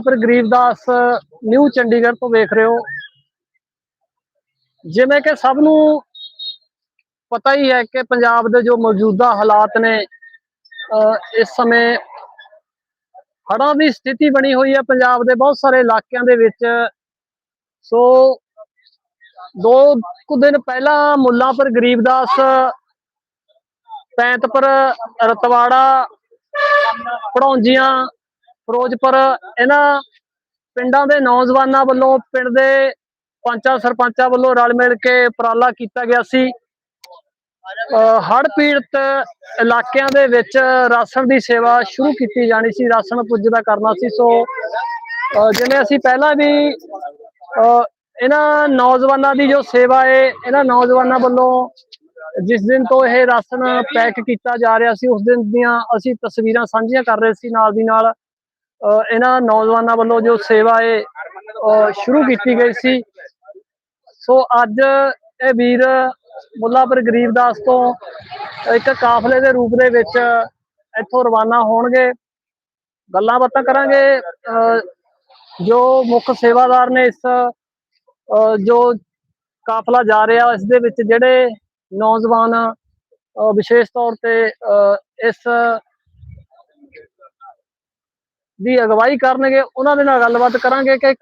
ਪਰ ਗਰੀਬਦਾਸ ਨਿਊ ਚੰਡੀਗੜ੍ਹ ਤੋਂ ਵੇਖ ਰਹੇ ਹੋ। ਜਿਵੇਂ ਕਿ ਸਭ ਨੂੰ ਪਤਾ ਹੀ ਹੈ ਕਿ ਪੰਜਾਬ ਦੇ ਜੋ ਮੌਜੂਦਾ ਹਾਲਾਤ ਨੇ, ਅਹ ਇਸ ਸਮੇਂ ਹੜ੍ਹਾਂ ਦੀ ਸਥਿਤੀ ਬਣੀ ਹੋਈ ਹੈ ਪੰਜਾਬ ਦੇ ਬਹੁਤ ਸਾਰੇ ਇਲਾਕਿਆਂ ਦੇ ਵਿੱਚ। ਸੋ ਦੋ ਕੁ ਦਿਨ ਪਹਿਲਾਂ ਮੁੱਲਾਂਪੁਰ ਗਰੀਬਦਾਸ ਪੈਂਤਪੁਰ ਰਤਵਾੜਾ, ਪੜੌਂਜੀਆਂ ਫਿਰੋਜ਼ਪੁਰ, ਇਹਨਾਂ ਪਿੰਡਾਂ ਦੇ ਨੌਜਵਾਨਾਂ ਵੱਲੋਂ ਪਿੰਡ ਦੇ ਪੰਚਾਂ ਸਰਪੰਚਾਂ ਵੱਲੋਂ ਰਲ ਮਿਲ ਕੇ ਉਪਰਾਲਾ ਕੀਤਾ ਗਿਆ ਸੀ। ਹੜ੍ਹ ਪੀੜਤ ਇਲਾਕਿਆਂ ਦੇ ਵਿੱਚ ਰਾਸ਼ਨ ਦੀ ਸੇਵਾ ਸ਼ੁਰੂ ਕੀਤੀ ਜਾਣੀ ਸੀ, ਰਾਸ਼ਨ ਪੁੱਜਦਾ ਕਰਨਾ ਸੀ। ਸੋ ਜਿਵੇਂ ਅਸੀਂ ਪਹਿਲਾਂ ਵੀ, ਅਹ ਇਹਨਾਂ ਨੌਜਵਾਨਾਂ ਦੀ ਜੋ ਸੇਵਾ ਹੈ ਇਹਨਾਂ ਨੌਜਵਾਨਾਂ ਵੱਲੋਂ ਜਿਸ ਦਿਨ ਤੋਂ ਇਹ ਰਾਸ਼ਨ ਪੈਕ ਕੀਤਾ ਜਾ ਰਿਹਾ ਸੀ, ਉਸ ਦਿਨ ਦੀਆਂ ਅਸੀਂ ਤਸਵੀਰਾਂ ਸਾਂਝੀਆਂ ਕਰ ਰਹੇ ਸੀ ਨਾਲ ਦੀ ਨਾਲ। ਇਹਨਾਂ ਨੌਜਵਾਨਾਂ ਵੱਲੋਂ ਜੋ ਸੇਵਾ ਏ ਸ਼ੁਰੂ ਕੀਤੀ ਗਈ ਸੀ। ਸੋ ਅੱਜ ਇਹ ਵੀਰ ਮੁੱਲਾਪੁਰ ਗਰੀਬਦਾਸ ਤੋਂ ਇੱਕ ਕਾਫਲੇ ਦੇ ਰੂਪ ਦੇ ਵਿੱਚ ਇੱਥੋਂ ਰਵਾਨਾ ਹੋਣਗੇ। ਗੱਲਾਂ ਬਾਤਾਂ ਕਰਾਂਗੇ। ਅਹ ਜੋ ਮੁੱਖ ਸੇਵਾਦਾਰ ਨੇ ਇਸ ਜੋ ਕਾਫਲਾ ਜਾ ਰਿਹਾ, ਇਸ ਦੇ ਵਿੱਚ ਜਿਹੜੇ ਨੌਜਵਾਨ ਵਿਸ਼ੇਸ਼ ਤੌਰ ਤੇ ਇਸ ਦੀ ਅਗਵਾਈ ਕਰਨਗੇ, ਉਹਨਾਂ ਦੇ ਨਾਲ ਗੱਲਬਾਤ ਕਰਾਂਗੇ ਕਿ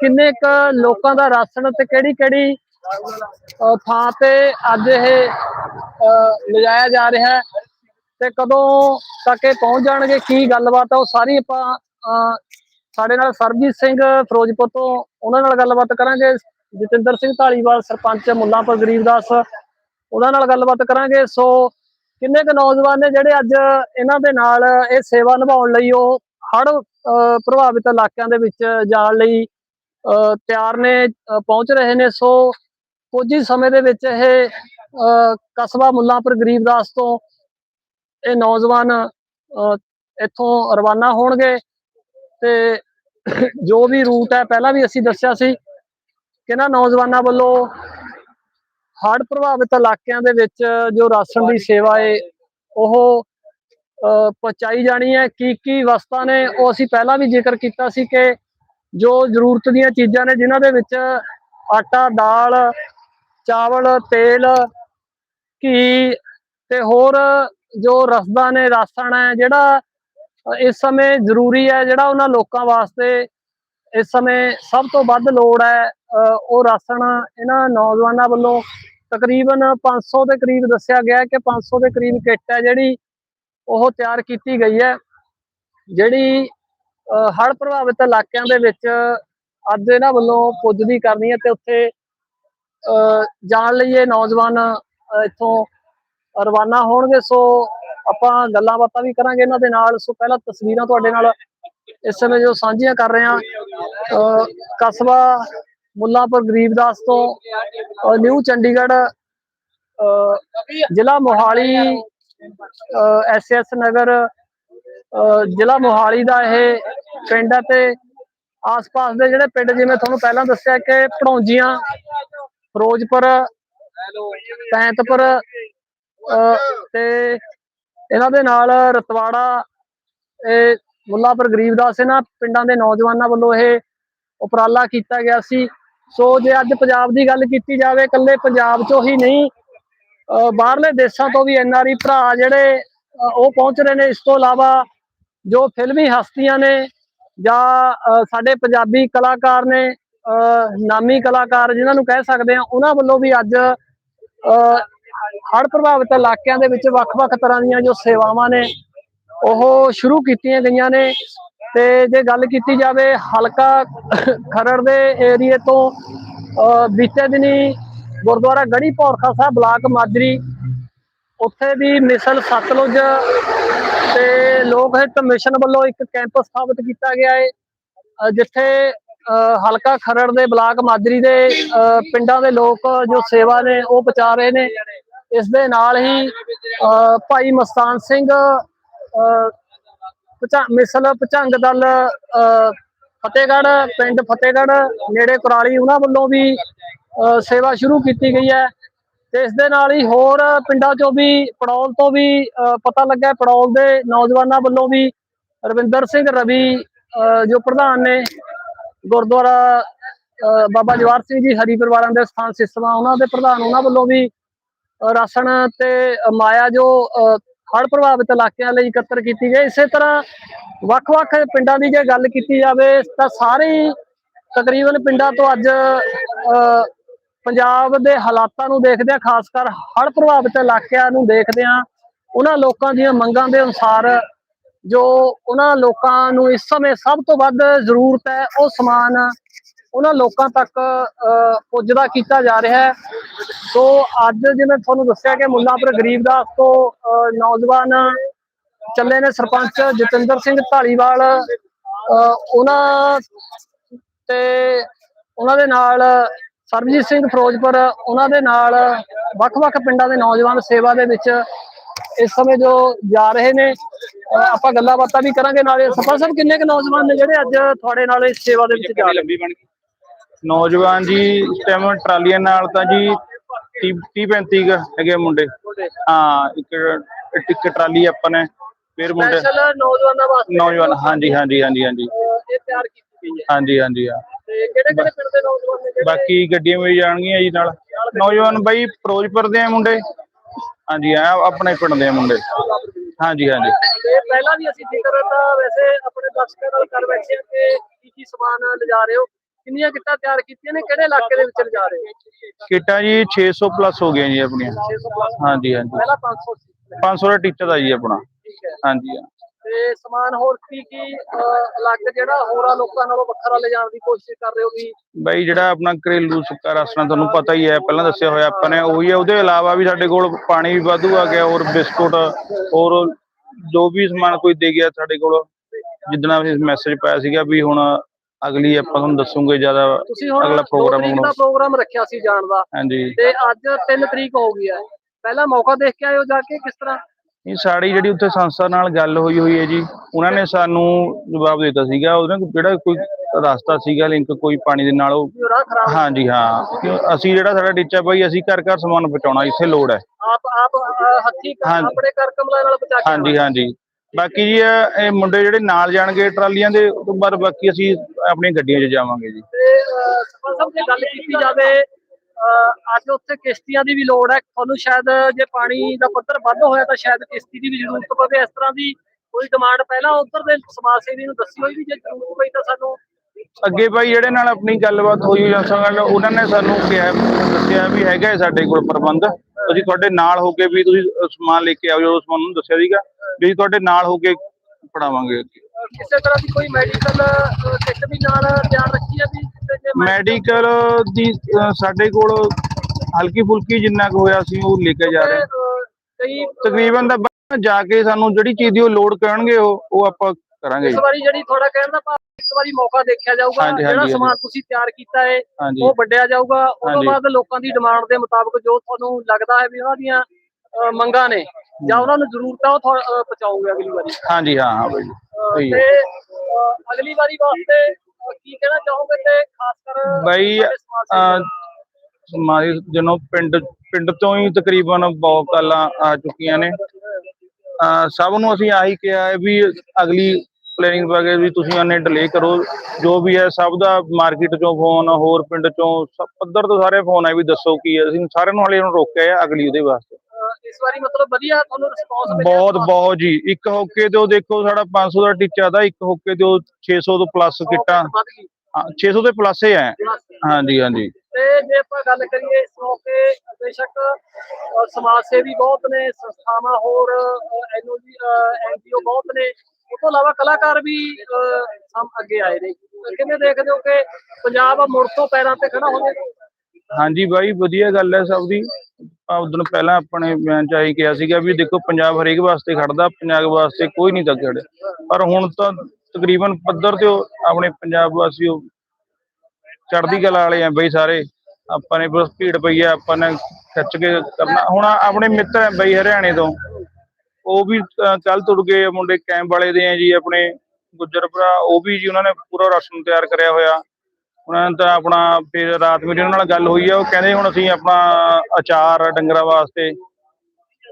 ਕਿੰਨੇ ਕ ਲੋਕਾਂ ਦਾ ਰਾਸ਼ਨ ਤੇ ਕਿਹੜੀ ਕਿਹੜੀ ਥਾਂ ਤੇ ਅੱਜ ਇਹ ਲਿਜਾਇਆ ਜਾ ਰਿਹਾ ਹੈ ਤੇ ਕਦੋਂ ਤੱਕ ਇਹ ਪਹੁੰਚ ਜਾਣਗੇ, ਕੀ ਗੱਲਬਾਤ ਆ, ਉਹ ਸਾਰੀ ਆਪਾਂ ਸਾਡੇ ਨਾਲ ਸਰਬਜੀਤ ਸਿੰਘ ਫਿਰੋਜ਼ਪੁਰ ਤੋਂ ਉਹਨਾਂ ਨਾਲ ਗੱਲਬਾਤ ਕਰਾਂਗੇ, ਜਤਿੰਦਰ ਸਿੰਘ ਢਾਲੀਵਾਲ ਸਰਪੰਚ ਮੁੱਲਾਂਪੁਰ ਗਰੀਬਦਾਸ ਉਹਨਾਂ ਨਾਲ ਗੱਲਬਾਤ ਕਰਾਂਗੇ। ਸੋ ਕਿੰਨੇ ਕੁ ਨੌਜਵਾਨ ਨੇ ਜਿਹੜੇ ਅੱਜ ਇਹਨਾਂ ਦੇ ਨਾਲ ਇਹ ਸੇਵਾ ਨਿਭਾਉਣ ਲਈ ਉਹ ਹੜ ਪ੍ਰਭਾਵਿਤ ਇਲਾਕਿਆਂ ਦੇ ਵਿੱਚ ਜਾਣ ਲਈ, ਅਹ, ਤਿਆਰ ਨੇ ਪਹੁੰਚ ਰਹੇ ਨੇ। ਸੋ ਕੁਝ ਹੀ ਸਮੇਂ ਦੇ ਵਿੱਚ ਇਹ, ਅਹ, ਕਸਬਾ ਮੁੱਲਾਂਪੁਰ ਗਰੀਬਦਾਸ ਤੋਂ ਇਹ ਨੌਜਵਾਨ, ਅਹ, ਇੱਥੋਂ ਰਵਾਨਾ ਹੋਣਗੇ ਤੇ ਜੋ ਵੀ ਰੂਟ ਹੈ, ਪਹਿਲਾਂ ਵੀ ਅਸੀਂ ਦੱਸਿਆ ਸੀ ਕਿ ਨਾ ਨੌਜਵਾਨਾਂ ਵੱਲੋਂ ਹੜ੍ਹ ਪ੍ਰਭਾਵਿਤ ਇਲਾਕਿਆਂ ਦੇ ਵਿੱਚ ਜੋ ਰਾਸ਼ਨ ਦੀ ਸੇਵਾ ਏ ਉਹ ਪਹੁੰਚਾਈ ਜਾਣੀ ਹੈ, ਕੀ ਕੀ ਵਸਤਾਂ ਨੇ, ਉਹ ਅਸੀਂ ਪਹਿਲਾਂ ਵੀ ਜ਼ਿਕਰ ਕੀਤਾ ਸੀ ਕਿ ਜੋ ਜ਼ਰੂਰਤ ਦੀਆਂ ਚੀਜ਼ਾਂ ਨੇ, ਜਿਨ੍ਹਾਂ ਦੇ ਵਿੱਚ ਆਟਾ, ਦਾਲ, ਚਾਵਲ, ਤੇਲ, ਘੀ ਤੇ ਹੋਰ ਜੋ ਰਸਦਾਂ ਨੇ ਰਾਸ਼ਨ ਹੈ, ਜਿਹੜਾ ਇਸ ਸਮੇਂ ਜ਼ਰੂਰੀ ਹੈ, ਜਿਹੜਾ ਉਹਨਾਂ ਲੋਕਾਂ ਵਾਸਤੇ ਇਸ ਸਮੇਂ ਸਭ ਤੋਂ ਵੱਧ ਲੋੜ ਹੈ ਉਹ ਰਾਸ਼ਨ ਇਹਨਾਂ ਨੌਜਵਾਨਾਂ ਵੱਲੋਂ ਤਕਰੀਬਨ 500 ਦੇ ਕਰੀਬ ਦੱਸਿਆ ਗਿਆ ਹੈ ਕਿ 500 ਦੇ ਕਰੀਬ ਕਿੱਟ ਹੈ, ਜਿਹੜੀ ਉਹ ਤਿਆਰ ਕੀਤੀ ਗਈ ਹੈ। ਜਿਹੜੀ ਹੜ੍ਹ ਪ੍ਰਭਾਵਿਤ ਇਲਾਕਿਆਂ ਦੇ ਵਿੱਚ ਅੱਜ ਇਹਨਾਂ ਵੱਲੋਂ ਪੁੱਜਦੀ ਕਰਨੀ ਹੈ ਤੇ ਉੱਥੇ ਅ, ਜਾਣ ਲਈ ਇਹ ਨੌਜਵਾਨ ਇੱਥੋਂ ਰਵਾਨਾ ਹੋਣਗੇ। ਸੋ ਆਪਾਂ ਗੱਲਾਂ ਬਾਤਾਂ ਵੀ ਕਰਾਂਗੇ ਇਹਨਾਂ ਦੇ ਨਾਲ। ਸੋ ਪਹਿਲਾਂ ਤਸਵੀਰਾਂ ਤੁਹਾਡੇ ਨਾਲ ਇਸ ਸਮੇਂ ਜੋ ਸਾਂਝੀਆਂ ਕਰ ਰਹੇ ਹਾਂ। ਅ, ਕਸਬਾ ਮੁੱਲਾਂਪੁਰ ਗਰੀਬਦਾਸ ਤੋਂ ਨਿਊ ਚੰਡੀਗੜ੍ਹ ਅ, ਜ਼ਿਲ੍ਹਾ ਮੋਹਾਲੀ ਐਸਐਸ ਨਗਰ ਜ਼ਿਲ੍ਹਾ ਮੋਹਾਲੀ ਦਾ ਇਹ ਪਿੰਡ ਹੈ ਤੇ ਆਸ-ਪਾਸ ਦੇ ਜਿਹੜੇ ਪਿੰਡ ਜਿਵੇਂ ਤੁਹਾਨੂੰ ਪਹਿਲਾਂ ਦੱਸਿਆ ਕਿ ਪੜੌਂਜੀਆਂ ਫਿਰੋਜ਼ਪੁਰ ਪੈਂਤਪੁਰ ਅ, ਤੇ ਇਹਨਾਂ ਦੇ ਨਾਲ ਰਤਵਾੜਾ ਇਹ ਮੁੱਲਾਪੁਰ ਗਰੀਬਦਾਸ ਇਹਨਾਂ ਪਿੰਡਾਂ ਦੇ ਨੌਜਵਾਨਾਂ ਵੱਲੋਂ ਇਹ ਉਪਰਾਲਾ ਕੀਤਾ ਗਿਆ ਸੀ। ਸੋ ਜੇ ਅੱਜ ਪੰਜਾਬ ਦੀ ਗੱਲ ਕੀਤੀ ਜਾਵੇ ਇਕੱਲੇ ਪੰਜਾਬ ਚੋਂ ਹੀ ਨਹੀਂ ਬਾਹਰਲੇ ਦੇਸ਼ਾਂ ਤੋਂ ਵੀ ਐਨਆਰਈ ਭਰਾ ਜਿਹੜੇ ਉਹ ਪਹੁੰਚ ਰਹੇ ਨੇ। ਇਸ ਤੋਂ ਇਲਾਵਾ ਜੋ ਫਿਲਮੀ ਹਸਤੀਆਂ ਨੇ ਜਾਂ ਸਾਡੇ ਪੰਜਾਬੀ ਕਲਾਕਾਰ ਨੇ ਅ, ਨਾਮੀ ਕਲਾਕਾਰ ਜਿਨ੍ਹਾਂ ਨੂੰ ਕਹਿ ਸਕਦੇ ਆ ਉਹਨਾਂ ਵੱਲੋਂ ਵੀ ਅੱਜ ਹੜ੍ਹ ਪ੍ਰਭਾਵਿਤ ਇਲਾਕਿਆਂ ਦੇ ਵਿੱਚ ਵੱਖ-ਵੱਖ ਤਰ੍ਹਾਂ ਦੀਆਂ ਜੋ ਸੇਵਾਵਾਂ ਨੇ ਉਹ ਸ਼ੁਰੂ ਕੀਤੀਆਂ ਗਈਆਂ ਨੇ। ਤੇ ਜੇ ਗੱਲ ਕੀਤੀ ਜਾਵੇ ਹਲਕਾ ਖਰੜ ਦੇ ਏਰੀਏ ਤੋਂ ਬੀਤੇ ਦਿਨੀ ਗੁਰਦੁਆਰਾ ਗੜੀ ਪੌਰਖਾ ਸਾਹਿਬ ਬਲਾਕ ਮਾਜਰੀ। ਉੱਥੇ ਵੀ ਮਿਸਲ ਸਤਲੁਜ ਤੇ ਲੋਕ ਹਿੱਤ ਮਿਸ਼ਨ ਵੱਲੋਂ ਇੱਕ ਕੈਂਪ ਸਥਾਪਿਤ ਕੀਤਾ ਗਿਆ ਹੈ ਜਿੱਥੇ ਹਲਕਾ ਖਰੜ ਦੇ ਬਲਾਕ ਮਾਜਰੀ ਦੇ ਪਿੰਡਾਂ ਦੇ ਲੋਕ ਜੋ ਸੇਵਾ ਨੇ ਉਹ ਪਹੁੰਚਾ ਰਹੇ ਨੇ। ਇਸ ਦੇ ਨਾਲ ਹੀ ਅ, ਭਾਈ ਮਸਤਾਨ ਸਿੰਘ ਅ, ਪਚਾ ਮਿਸਲ ਪਚੰਗ ਦਲ ਅ, ਫਤਿਹਗੜ੍ਹ ਪਿੰਡ ਫਤਿਹਗੜ੍ਹ ਨੇੜੇ ਕੁਰਾਲੀ ਉਹਨਾਂ ਵੱਲੋਂ ਵੀ ਸੇਵਾ ਸ਼ੁਰੂ ਕੀਤੀ ਗਈ ਹੈ ਤੇ ਇਸ ਦੇ ਨਾਲ ਹੀ ਹੋਰ ਪਿੰਡਾਂ ਚੋਂ ਵੀ ਪੜੌਲ ਤੋਂ ਵੀ ਪਤਾ ਲੱਗਾ ਪੜੌਲ ਦੇ ਨੌਜਵਾਨਾਂ ਵੱਲੋਂ ਵੀ ਰਵਿੰਦਰ ਸਿੰਘ ਰਵੀ ਜੋ ਪ੍ਰਧਾਨ ਨੇ ਗੁਰਦੁਆਰਾ ਬਾਬਾ ਜਵਾਰ ਸਿੰਘ ਜੀ ਹਰੀ ਪਰਿਵਾਰਾਂ ਦੇ ਸਥਾਨ ਸਿਸਟਮਾਂ ਉਹਨਾਂ ਦੇ ਪ੍ਰਧਾਨ ਉਹਨਾਂ ਵੱਲੋਂ ਵੀ ਰਾਸ਼ਨ ਤੇ ਮਾਇਆ ਜੋ ਹੜ੍ਹ ਪ੍ਰਭਾਵਿਤ ਇਲਾਕਿਆਂ ਲਈ ਇਕੱਤਰ ਕੀਤੀ ਗਈ। ਇਸੇ ਤਰ੍ਹਾਂ ਵੱਖ-ਵੱਖ ਪਿੰਡਾਂ ਦੀ ਜੇ ਗੱਲ ਕੀਤੀ ਜਾਵੇ ਤਾਂ ਸਾਰੇ ਤਕਰੀਬਨ ਪਿੰਡਾਂ ਤੋਂ ਅੱਜ ਅਹ, ਪੰਜਾਬ ਦੇ ਹਾਲਾਤਾਂ ਨੂੰ ਦੇਖਦੇ ਆ ਖਾਸ ਕਰ ਹੜ੍ਹ ਪ੍ਰਭਾਵਿਤ ਇਲਾਕਿਆਂ ਨੂੰ ਦੇਖਦੇ ਆ ਉਹਨਾਂ ਲੋਕਾਂ ਦੀਆਂ ਮੰਗਾਂ ਦੇ ਅਨੁਸਾਰ ਜੋ ਉਹਨਾਂ ਲੋਕਾਂ ਨੂੰ ਇਸ ਸਮੇਂ ਸਭ ਤੋਂ ਵੱਧ ਜ਼ਰੂਰਤ ਹੈ ਉਹ ਸਮਾਨ ਉਹਨਾਂ ਲੋਕਾਂ ਤੱਕ ਅਹ, ਪੁੱਜਦਾ ਕੀਤਾ ਜਾ ਰਿਹਾ ਹੈ। ਸੋ ਅੱਜ ਜਿਵੇਂ ਤੁਹਾਨੂੰ ਦੱਸਿਆ ਕਿ ਮੁੱਲਾਂਪੁਰ ਗਰੀਬਦਾਸ ਤੋਂ ਅਹ, ਨੌਜਵਾਨ ਚੱਲੇ ਨੇ ਸਰਪੰਚ ਜਤਿੰਦਰ ਸਿੰਘ ਢਾਲੀਵਾਲ ਅਹ, ਉਹਨਾਂ ਤੇ ਉਹਨਾਂ ਦੇ ਨਾਲ ਸਰਬਜੀਤ ਸਿੰਘ ਫਿਰੋਜ਼ਪੁਰ ਉਹਨਾਂ ਦੇ ਨਾਲ ਵੱਖ-ਵੱਖ ਪਿੰਡਾਂ ਦੇ ਨੌਜਵਾਨ ਸੇਵਾ ਦੇ ਵਿੱਚ ਇਸ ਸਮੇਂ ਜੋ ਜਾ ਰਹੇ ਨੇ ਆਪਾਂ ਗੱਲਾਂ ਬਾਤਾਂ ਵੀ ਕਰਾਂਗੇ ਨਾਲੇ। ਸਰਪੰਚ ਸਾਹਿਬ ਕਿੰਨੇ ਕੁ ਨੌਜਵਾਨ ਨੇ ਜਿਹੜੇ ਅੱਜ ਤੁਹਾਡੇ ਨਾਲ ਇਸ ਸੇਵਾ ਦੇ ਵਿੱਚ ਜਾ ਰਹੇ ਨੇ? ਨੌਜਵਾਨ ਜੀ ਟਾਈਮ ਟਰਾਲੀਆਂ ਨਾਲ ਤਾਂ ਜੀ 30 35 ਹੈਗੇ ਮੁੰਡੇ। ਹਾਂ ਇੱਕ ਇੱਕ ਟਰਾਲੀ ਆਪਾਂ ਨੇ ਫਿਰ ਮੁੰਡੇ ਨੌਜਵਾਨਾਂ ਵਾਸਤੇ? ਨੌਜਵਾਨ ਹਾਂਜੀ ਹਾਂਜੀ ਹਾਂਜੀ ਹਾਂਜੀ। ਇਹ ਤਿਆਰ ਕੀਤੀ ਗਈ ਹੈ। ਹਾਂਜੀ ਹਾਂਜੀ ਹਾਂ। ਤੇ ਕਿਹੜੇ ਕਿਹੜੇ ਪਿੰਡ ਦੇ ਨੌਜਵਾਨ ਨੇ ਜਿਹੜੇ ਬਾਕੀ ਗੱਡੀਆਂ ਵੀ ਜਾਣਗੀਆਂ ਜੀ ਨਾਲ। ਨੌਜਵਾਨ ਬਾਈ ਫਿਰੋਜ਼ਪੁਰ ਦੇ ਆ ਮੁੰਡੇ। ਹਾਂਜੀ ਆ ਆਪਣੇ ਪਿੰਡ ਦੇ ਆ ਮੁੰਡੇ। ਹਾਂਜੀ ਹਾਂਜੀ। ਤੇ ਪਹਿਲਾਂ ਵੀ ਅਸੀਂ ਜ਼ਿਕਰ ਤਾਂ ਵੈਸੇ ਆਪਣੇ ਦਰਸ਼ਕਾਂ ਨਾਲ ਕਰ ਬੈਠੇ ਕਿ ਕੀ ਕੀ ਸਮਾਨ ਲਿਜਾ ਰਹੇ ਹੋ ਕਿੰਨੀਆਂ ਕਿੱਟਾਂ ਤਿਆਰ ਕੀਤੀਆਂ ਨੇ ਕਿਹੜੇ ਇਲਾਕੇ ਦੇ ਵਿੱਚ ਲਿਜਾ ਰਹੇ ਹੋ? ਕਿੱਟਾਂ ਜੀ 600 ਪਲੱਸ ਹੋ ਗਈਆਂ ਜੀ ਆਪਣੀਆਂ। 600 ਪਲੱਸ ਹਾਂਜੀ ਹਾਂਜੀ। ਪਹਿਲਾਂ 500 ਸੀ 500 ਦਾ ਟੀਚਰ ਦਾ ਜੀ ਆਪਣਾ। ਠੀਕ ਹੈ। ਹਾਂਜੀ ਹਾਂ। ਤੇ ਸਮਾਨ ਹੋਰ ਕੀ ਕੀ ਅਲੱਗ ਜਿਹੜਾ ਹੋਰਾਂ ਲੋਕਾਂ ਨਾਲੋਂ ਵੱਖਰਾ ਲਿਜਾਣ ਦੀ ਕੋਸ਼ਿਸ਼ ਕਰ ਰਹੇ ਹੋ ਵੀ ਬਾਈ ਜਿਹੜਾ ਆਪਣਾ ਘਰੇਲੂ ਸੁੱਕਾ ਰਾਸ਼ਨਾ ਤੁਹਾਨੂੰ ਪਤਾ ਹੀ ਹੈ ਪਹਿਲਾਂ ਦੱਸਿਆ ਹੋਇਆ ਆਪਾਂ ਨੇ ਉਹੀ ਹੈ। ਉਹਦੇ ਇਲਾਵਾ ਵੀ ਸਾਡੇ ਕੋਲ ਪਾਣੀ ਵੀ ਵਾਧੂ ਆ ਗਿਆ ਹੋਰ ਬਿਸਕੁਟ ਹੋਰ ਜੋ ਵੀ ਸਮਾਨ ਕੋਈ ਦੇ ਗਿਆ ਸਾਡੇ ਕੋਲ। ਜਿੱਦਣਾ ਅਸੀਂ ਮੈਸੇਜ ਪਾਇਆ ਸੀਗਾ ਵੀ ਹੁਣ ਅਗਲੀ ਆਪਾਂ ਤੁਹਾਨੂੰ ਦੱਸੂਗੇ ਜ਼ਿਆਦਾ ਅਗਲਾ ਪ੍ਰੋਗਰਾਮ ਹੁਣ ਦਾ ਪ੍ਰੋਗਰਾਮ ਰੱਖਿਆ ਸੀ ਜਾਣ ਦਾ। ਹਾਂਜੀ। ਤੇ ਅੱਜ 3 ਤਰੀਕ ਹੋ ਗਈ ਹੈ। ਪਹਿਲਾ ਮੌਕਾ ਦੇਖ ਕੇ ਆਇਓ ਜਾ ਕੇ ਕਿਸ ਤਰ੍ਹਾਂ? ਇਹ ਸਾਡੀ ਜਿਹੜੀ ਉੱਥੇ ਸੰਸਥਾ ਨਾਲ ਗੱਲ ਹੋਈ ਹੋਈ ਹੈ ਜੀ ਉਹਨਾਂ ਨੇ ਸਾਨੂੰ ਜਵਾਬ ਦਿੱਤਾ ਸੀਗਾ ਉਹਨਾਂ ਜਿਹੜਾ ਕੋਈ ਰਸਤਾ ਸੀਗਾ ਲਿੰਕ ਕੋਈ ਪਾਣੀ ਦੇ ਨਾਲ ਉਹ ਹਾਂਜੀ ਹਾਂ। ਕਿਉਂ ਅਸੀਂ ਜਿਹੜਾ ਸਾਡਾ ਟੀਚਾ ਬਾਈ ਅਸੀਂ ਘਰ ਘਰ ਸਮਾਨ ਪਹੁੰਚਾਉਣਾ ਇੱਥੇ ਲੋੜ ਹੈ। ਆਪ ਆਪ ਹੱਥੀਂ। ਆਪਣੇ ਕਰ ਕਮਲਾ ਨਾਲ ਬਚਾ ਕੇ ਹਾਂਜੀ ਹਾਂਜੀ। ਬਾਕੀ ਜੀ ਇਹ ਮੁੰਡੇ ਜਿਹੜੇ ਨਾਲ ਜਾਣਗੇ ਟਰਾਲੀਆਂ ਦੇ ਉਹ ਤੋਂ ਬਾਅਦ ਬਾਕੀ ਅਸੀਂ ਆਪਣੀਆਂ ਗੱਡੀਆਂ 'ਚ ਜਾਵਾਂਗੇ ਜੀ। ਤੇ ਸਾਹਿਬ ਜੇ ਗੱਲ ਕੀਤੀ ਜਾਵੇ ਅੱਜ ਉੱਥੇ ਕਿਸ਼ਤੀਆਂ ਦੀ ਵੀ ਲੋੜ ਹੈ। ਤੁਹਾਨੂੰ ਸ਼ਾਇਦ ਜੇ ਪਾਣੀ ਦਾ ਪੱਧਰ ਵੱਧ ਹੋਇਆ ਤਾਂ ਸ਼ਾਇਦ ਕਿਸ਼ਤੀ ਦੀ ਵੀ ਜ਼ਰੂਰਤ ਪਵੇ। ਇਸ ਤਰ੍ਹਾਂ ਦੀ ਕੋਈ ਡਿਮਾਂਡ ਪਹਿਲਾਂ ਉਧਰ ਦੇ ਸਮਾਜ ਸੇਵੀ ਨੂੰ ਦੱਸੀ ਹੋਈ ਵੀ ਜੇ ਜ਼ਰੂਰਤ ਪਈ ਤਾਂ ਸਾਨੂੰ ਅੱਗੇ ਬਾਈ ਜਿਹੜੇ ਨਾਲ ਆਪਣੀ ਗੱਲਬਾਤ ਹੋਈ ਹੋਈ ਜਨਸਾ ਉਹਨਾਂ ਨੇ ਸਾਨੂੰ ਕਿਹਾ, ਦੱਸਿਆ ਵੀ ਹੈਗਾ ਸਾਡੇ ਕੋਲ ਪ੍ਰਬੰਧ। ਅਸੀਂ ਤੁਹਾਡੇ ਨਾਲ ਹੋ ਕੇ ਵੀ ਤੁਸੀਂ ਸਮਾਨ ਲੈ ਕੇ ਆਓ ਜੋ ਸਮਾਨ ਨੂੰ ਦੱਸਿਆ ਸੀਗਾ, ਵੀ ਅਸੀਂ ਤੁਹਾਡੇ ਨਾਲ ਹੋ ਕੇ ਪੜਾਵਾਂਗੇ ਅੱਗੇ। ਕਿਸੇ ਤਰ੍ਹਾਂ ਦੀ ਕੋਈ ਮੈਡੀਕਲ ਕਿੱਟ ਵੀ ਨਾਲ ਤਿਆਰ ਰੱਖੀ ਹੈ ਵੀ ਜੇ ਮੈਂ- ਮੈਡੀਕਲ ਦੀ ਸਾਡੇ ਕੋਲ ਹਲਕੀ ਫੁਲਕੀ ਜਿੰਨਾ ਕੁ ਹੋਇਆ ਸੀ ਉਹ ਲੈ ਕੇ ਜਾ ਰਹੇ ਕਈ ਤਕਰੀਬਨ ਤਾਂ ਬਾਅਦ ਜਾ ਕੇ ਸਾਨੂੰ ਜਿਹੜੀ ਚੀਜ਼ ਦੀ ਉਹ ਲੋਡ ਕਰਨਗੇ ਉਹ ਉਹ ਆਪਾਂ ਕਰਾਂਗੇ ਇਸ ਜੀ। ਵਾਰੀ ਜਿਹੜੀ ਥੋੜਾ ਕਹਿਣ ਦਾ ਭਾਵ ਇੱਕ ਵਾਰੀ ਮੌਕਾ ਦੇਖਿਆ ਜਾਊਗਾ ਹਾਂਜੀ, ਜਿਹੜਾ ਹਾਂਜੀ, ਸਮਾਨ ਤੁਸੀਂ ਤਿਆਰ ਕੀਤਾ ਹੈ ਹਾਂਜੀ ਉਹ ਵੰਡਿਆ ਜਾਊਗਾ ਉਸ ਤੋਂ ਹਾਂਜੀ। ਬਾਅਦ ਲੋਕਾਂ ਦੀ ਡਿਮਾਂਡ ਦੇ ਮੁਤਾਬਕ ਜੋ ਤੁਹਾਨੂੰ ਲੱਗਦਾ ਹੈ ਵੀ ਉਹਨਾਂ ਦੀਆਂ ਮੰਗਾਂ ਨੇ ਜਾਂ ਉਹਨਾਂ ਨੂੰ ਜ਼ਰੂਰਤ ਹੈ ਉਹ ਅਹ, ਪਹੁੰਚਾਓਗੇ ਅਗਲੀ ਵਾਰੀ। ਹਾਂਜੀ ਹਾਂ ਹਾਂ ਬਾਈ। ਜੀ। ਅਹ, ਸਹੀ ਤੇ ਅਹ, ਅਗਲੀ ਵਾਰੀ ਵਾਸਤੇ ਅਹ, ਕੀ ਕਹਿਣਾ ਚਾਹੋਗੇ ਤੇ ਖਾਸ ਕਰ ਬਾਈ, ਸਾਡੇ ਸਮਾਜ ਸੇਵੀਆਂ ਨੂੰ? ਸਮਾਜ ਜਨੋ ਪਿੰਡ ਪਿੰਡ ਤੋਂ ਹੀ ਤਕਰੀਬਨ ਬਹੁਤ ਕਾਲਾਂ ਆ ਚੁੱਕੀਆਂ ਨੇ। ਅਹ ਸਭ ਨੂੰ ਅਸੀਂ ਆਹੀ ਕਿਹਾ ਹੈ ਵੀ ਅਗਲੀ ਪਲੈਨਿੰਗ ਵਗੇ ਵੀ ਤੁਸੀਂ ਉਹਨੇ ਡਿਲੇ ਕਰੋ। ਜੋ ਵੀ ਹੈ ਸਭ ਦਾ ਮਾਰਕੀਟ ਚੋਂ ਫੋਨ ਹੋਰ ਪਿੰਡ ਚੋਂ ਸਭ ਪੱਧਰ ਤੋਂ ਸਾਰੇ ਫੋਨ ਆਏ ਵੀ ਦੱਸੋ ਕੀ ਹੈ। ਅਸੀਂ ਸਾਰਿਆਂ ਨੂੰ ਹਾਲੇ ਰੋਕਿਆ ਹੈ ਅਗਲੀ ਉਹਦੇ ਵਾਸਤੇ। ਇਸ ਵਾਰੀ ਮਤਲਬ ਵਧੀਆ ਤੁਹਾਨੂੰ ਰਿਸਪੌਂਸ ਮਿਲਿਆ ਬਹੁਤ ਬਹੁਤ ਜੀ। ਇੱਕ ਹੋਕੇ ਤੇ ਉਹ ਦੇਖੋ ਸਾਡਾ 500 ਦਾ ਟੀਚਾ ਦਾ ਇੱਕ ਹੋਕੇ ਤੇ ਉਹ 600 ਤੋਂ ਪਲੱਸ ਕਿੱਟਾਂ। ਵੱਧ ਗਈ। ਹਾਂ, 600 ਦੇ ਪਲੱਸ ਹੀ ਹੈ। ਹਾਂਜੀ ਹਾਂਜੀ। ਤੇ ਜੇ ਆਪਾਂ ਗੱਲ ਕਰੀਏ ਇਸ ਮੌਕੇ ਬੇਸ਼ੱਕ ਸਮਾਜ ਸੇਵੀ ਬਹੁਤ ਨੇ ਸੰਸਥਾਵਾਂ ਹੋਰ ਐਨਓਜੀ ਐਨਜੀਓ ਬਹੁਤ ਨੇ। ਉਸ ਤੋਂ ਇਲਾਵਾ ਕਲਾਕਾਰ ਵੀ ਸਮ ਅੱਗੇ ਆਏ ਨੇ। ਕਿਵੇਂ ਦੇਖਦੇ ਹੋ ਕਿ ਪੰਜਾਬ ਮੁੜ ਤੋਂ ਪੈਰਾਂ ਤੇ ਖੜਾ ਹੋ ਜਾਏਗਾ? ਹਾਂਜੀ ਬਾਈ, ਵਧੀਆ ਗੱਲ ਹੈ ਸਭ ਦੀ। ਆ ਉਦੋਂ ਪਹਿਲਾਂ ਆਪਣੇ ਬਿਆਨ ਚ ਆਹੀ ਕਿਹਾ ਸੀਗਾ ਵੀ ਦੇਖੋ ਪੰਜਾਬ ਹਰੇਕ ਵਾਸਤੇ ਖੜਦਾ, ਪੰਜਾਬ ਵਾਸਤੇ ਕੋਈ ਨਹੀਂ ਤਾਂ ਖੜੇ। ਪਰ ਹੁਣ ਤਾਂ ਤਕਰੀਬਨ ਪੱਧਰ ਤੇ ਉਹ ਆਪਣੇ ਪੰਜਾਬ ਵਾਸੀ ਉਹ ਚੜ੍ਹਦੀ ਕਲਾ ਵਾਲੇ ਆ ਬਈ ਸਾਰੇ। ਆਪਾਂ ਨੇ ਬਸ ਭੀੜ ਪਈ ਆ, ਆਪਾਂ ਨੇ ਖਿੱਚ ਕੇ ਕਰਨਾ। ਹੁਣ ਆਪਣੇ ਮਿੱਤਰ ਹੈ ਬਈ ਹਰਿਆਣੇ ਤੋਂ। ਉਹ ਵੀ ਕੱਲ ਤੁਰ ਗਏ ਮੁੰਡੇ ਕੈਂਪ ਵਾਲੇ ਦੇ ਆ ਜੀ ਆਪਣੇ। ਗੁੱਜਰ ਭਰਾ, ਉਹ ਵੀ ਜੀ ਉਹਨਾਂ ਨੇ ਪੂਰਾ ਰਾਸ਼ਨ ਤਿਆਰ ਕਰਿਆ ਹੋਇਆ। ਉਹਨਾਂ ਨੇ ਤਾਂ ਆਪਣਾ ਫਿਰ ਰਾਤ ਉਹਨਾਂ ਨਾਲ ਗੱਲ ਹੋਈ ਆ ਉਹ ਕਹਿੰਦੇ ਹੁਣ ਅਸੀਂ ਆਪਣਾ ਅਚਾਰ ਡੰਗਰਾਂ ਵਾਸਤੇ।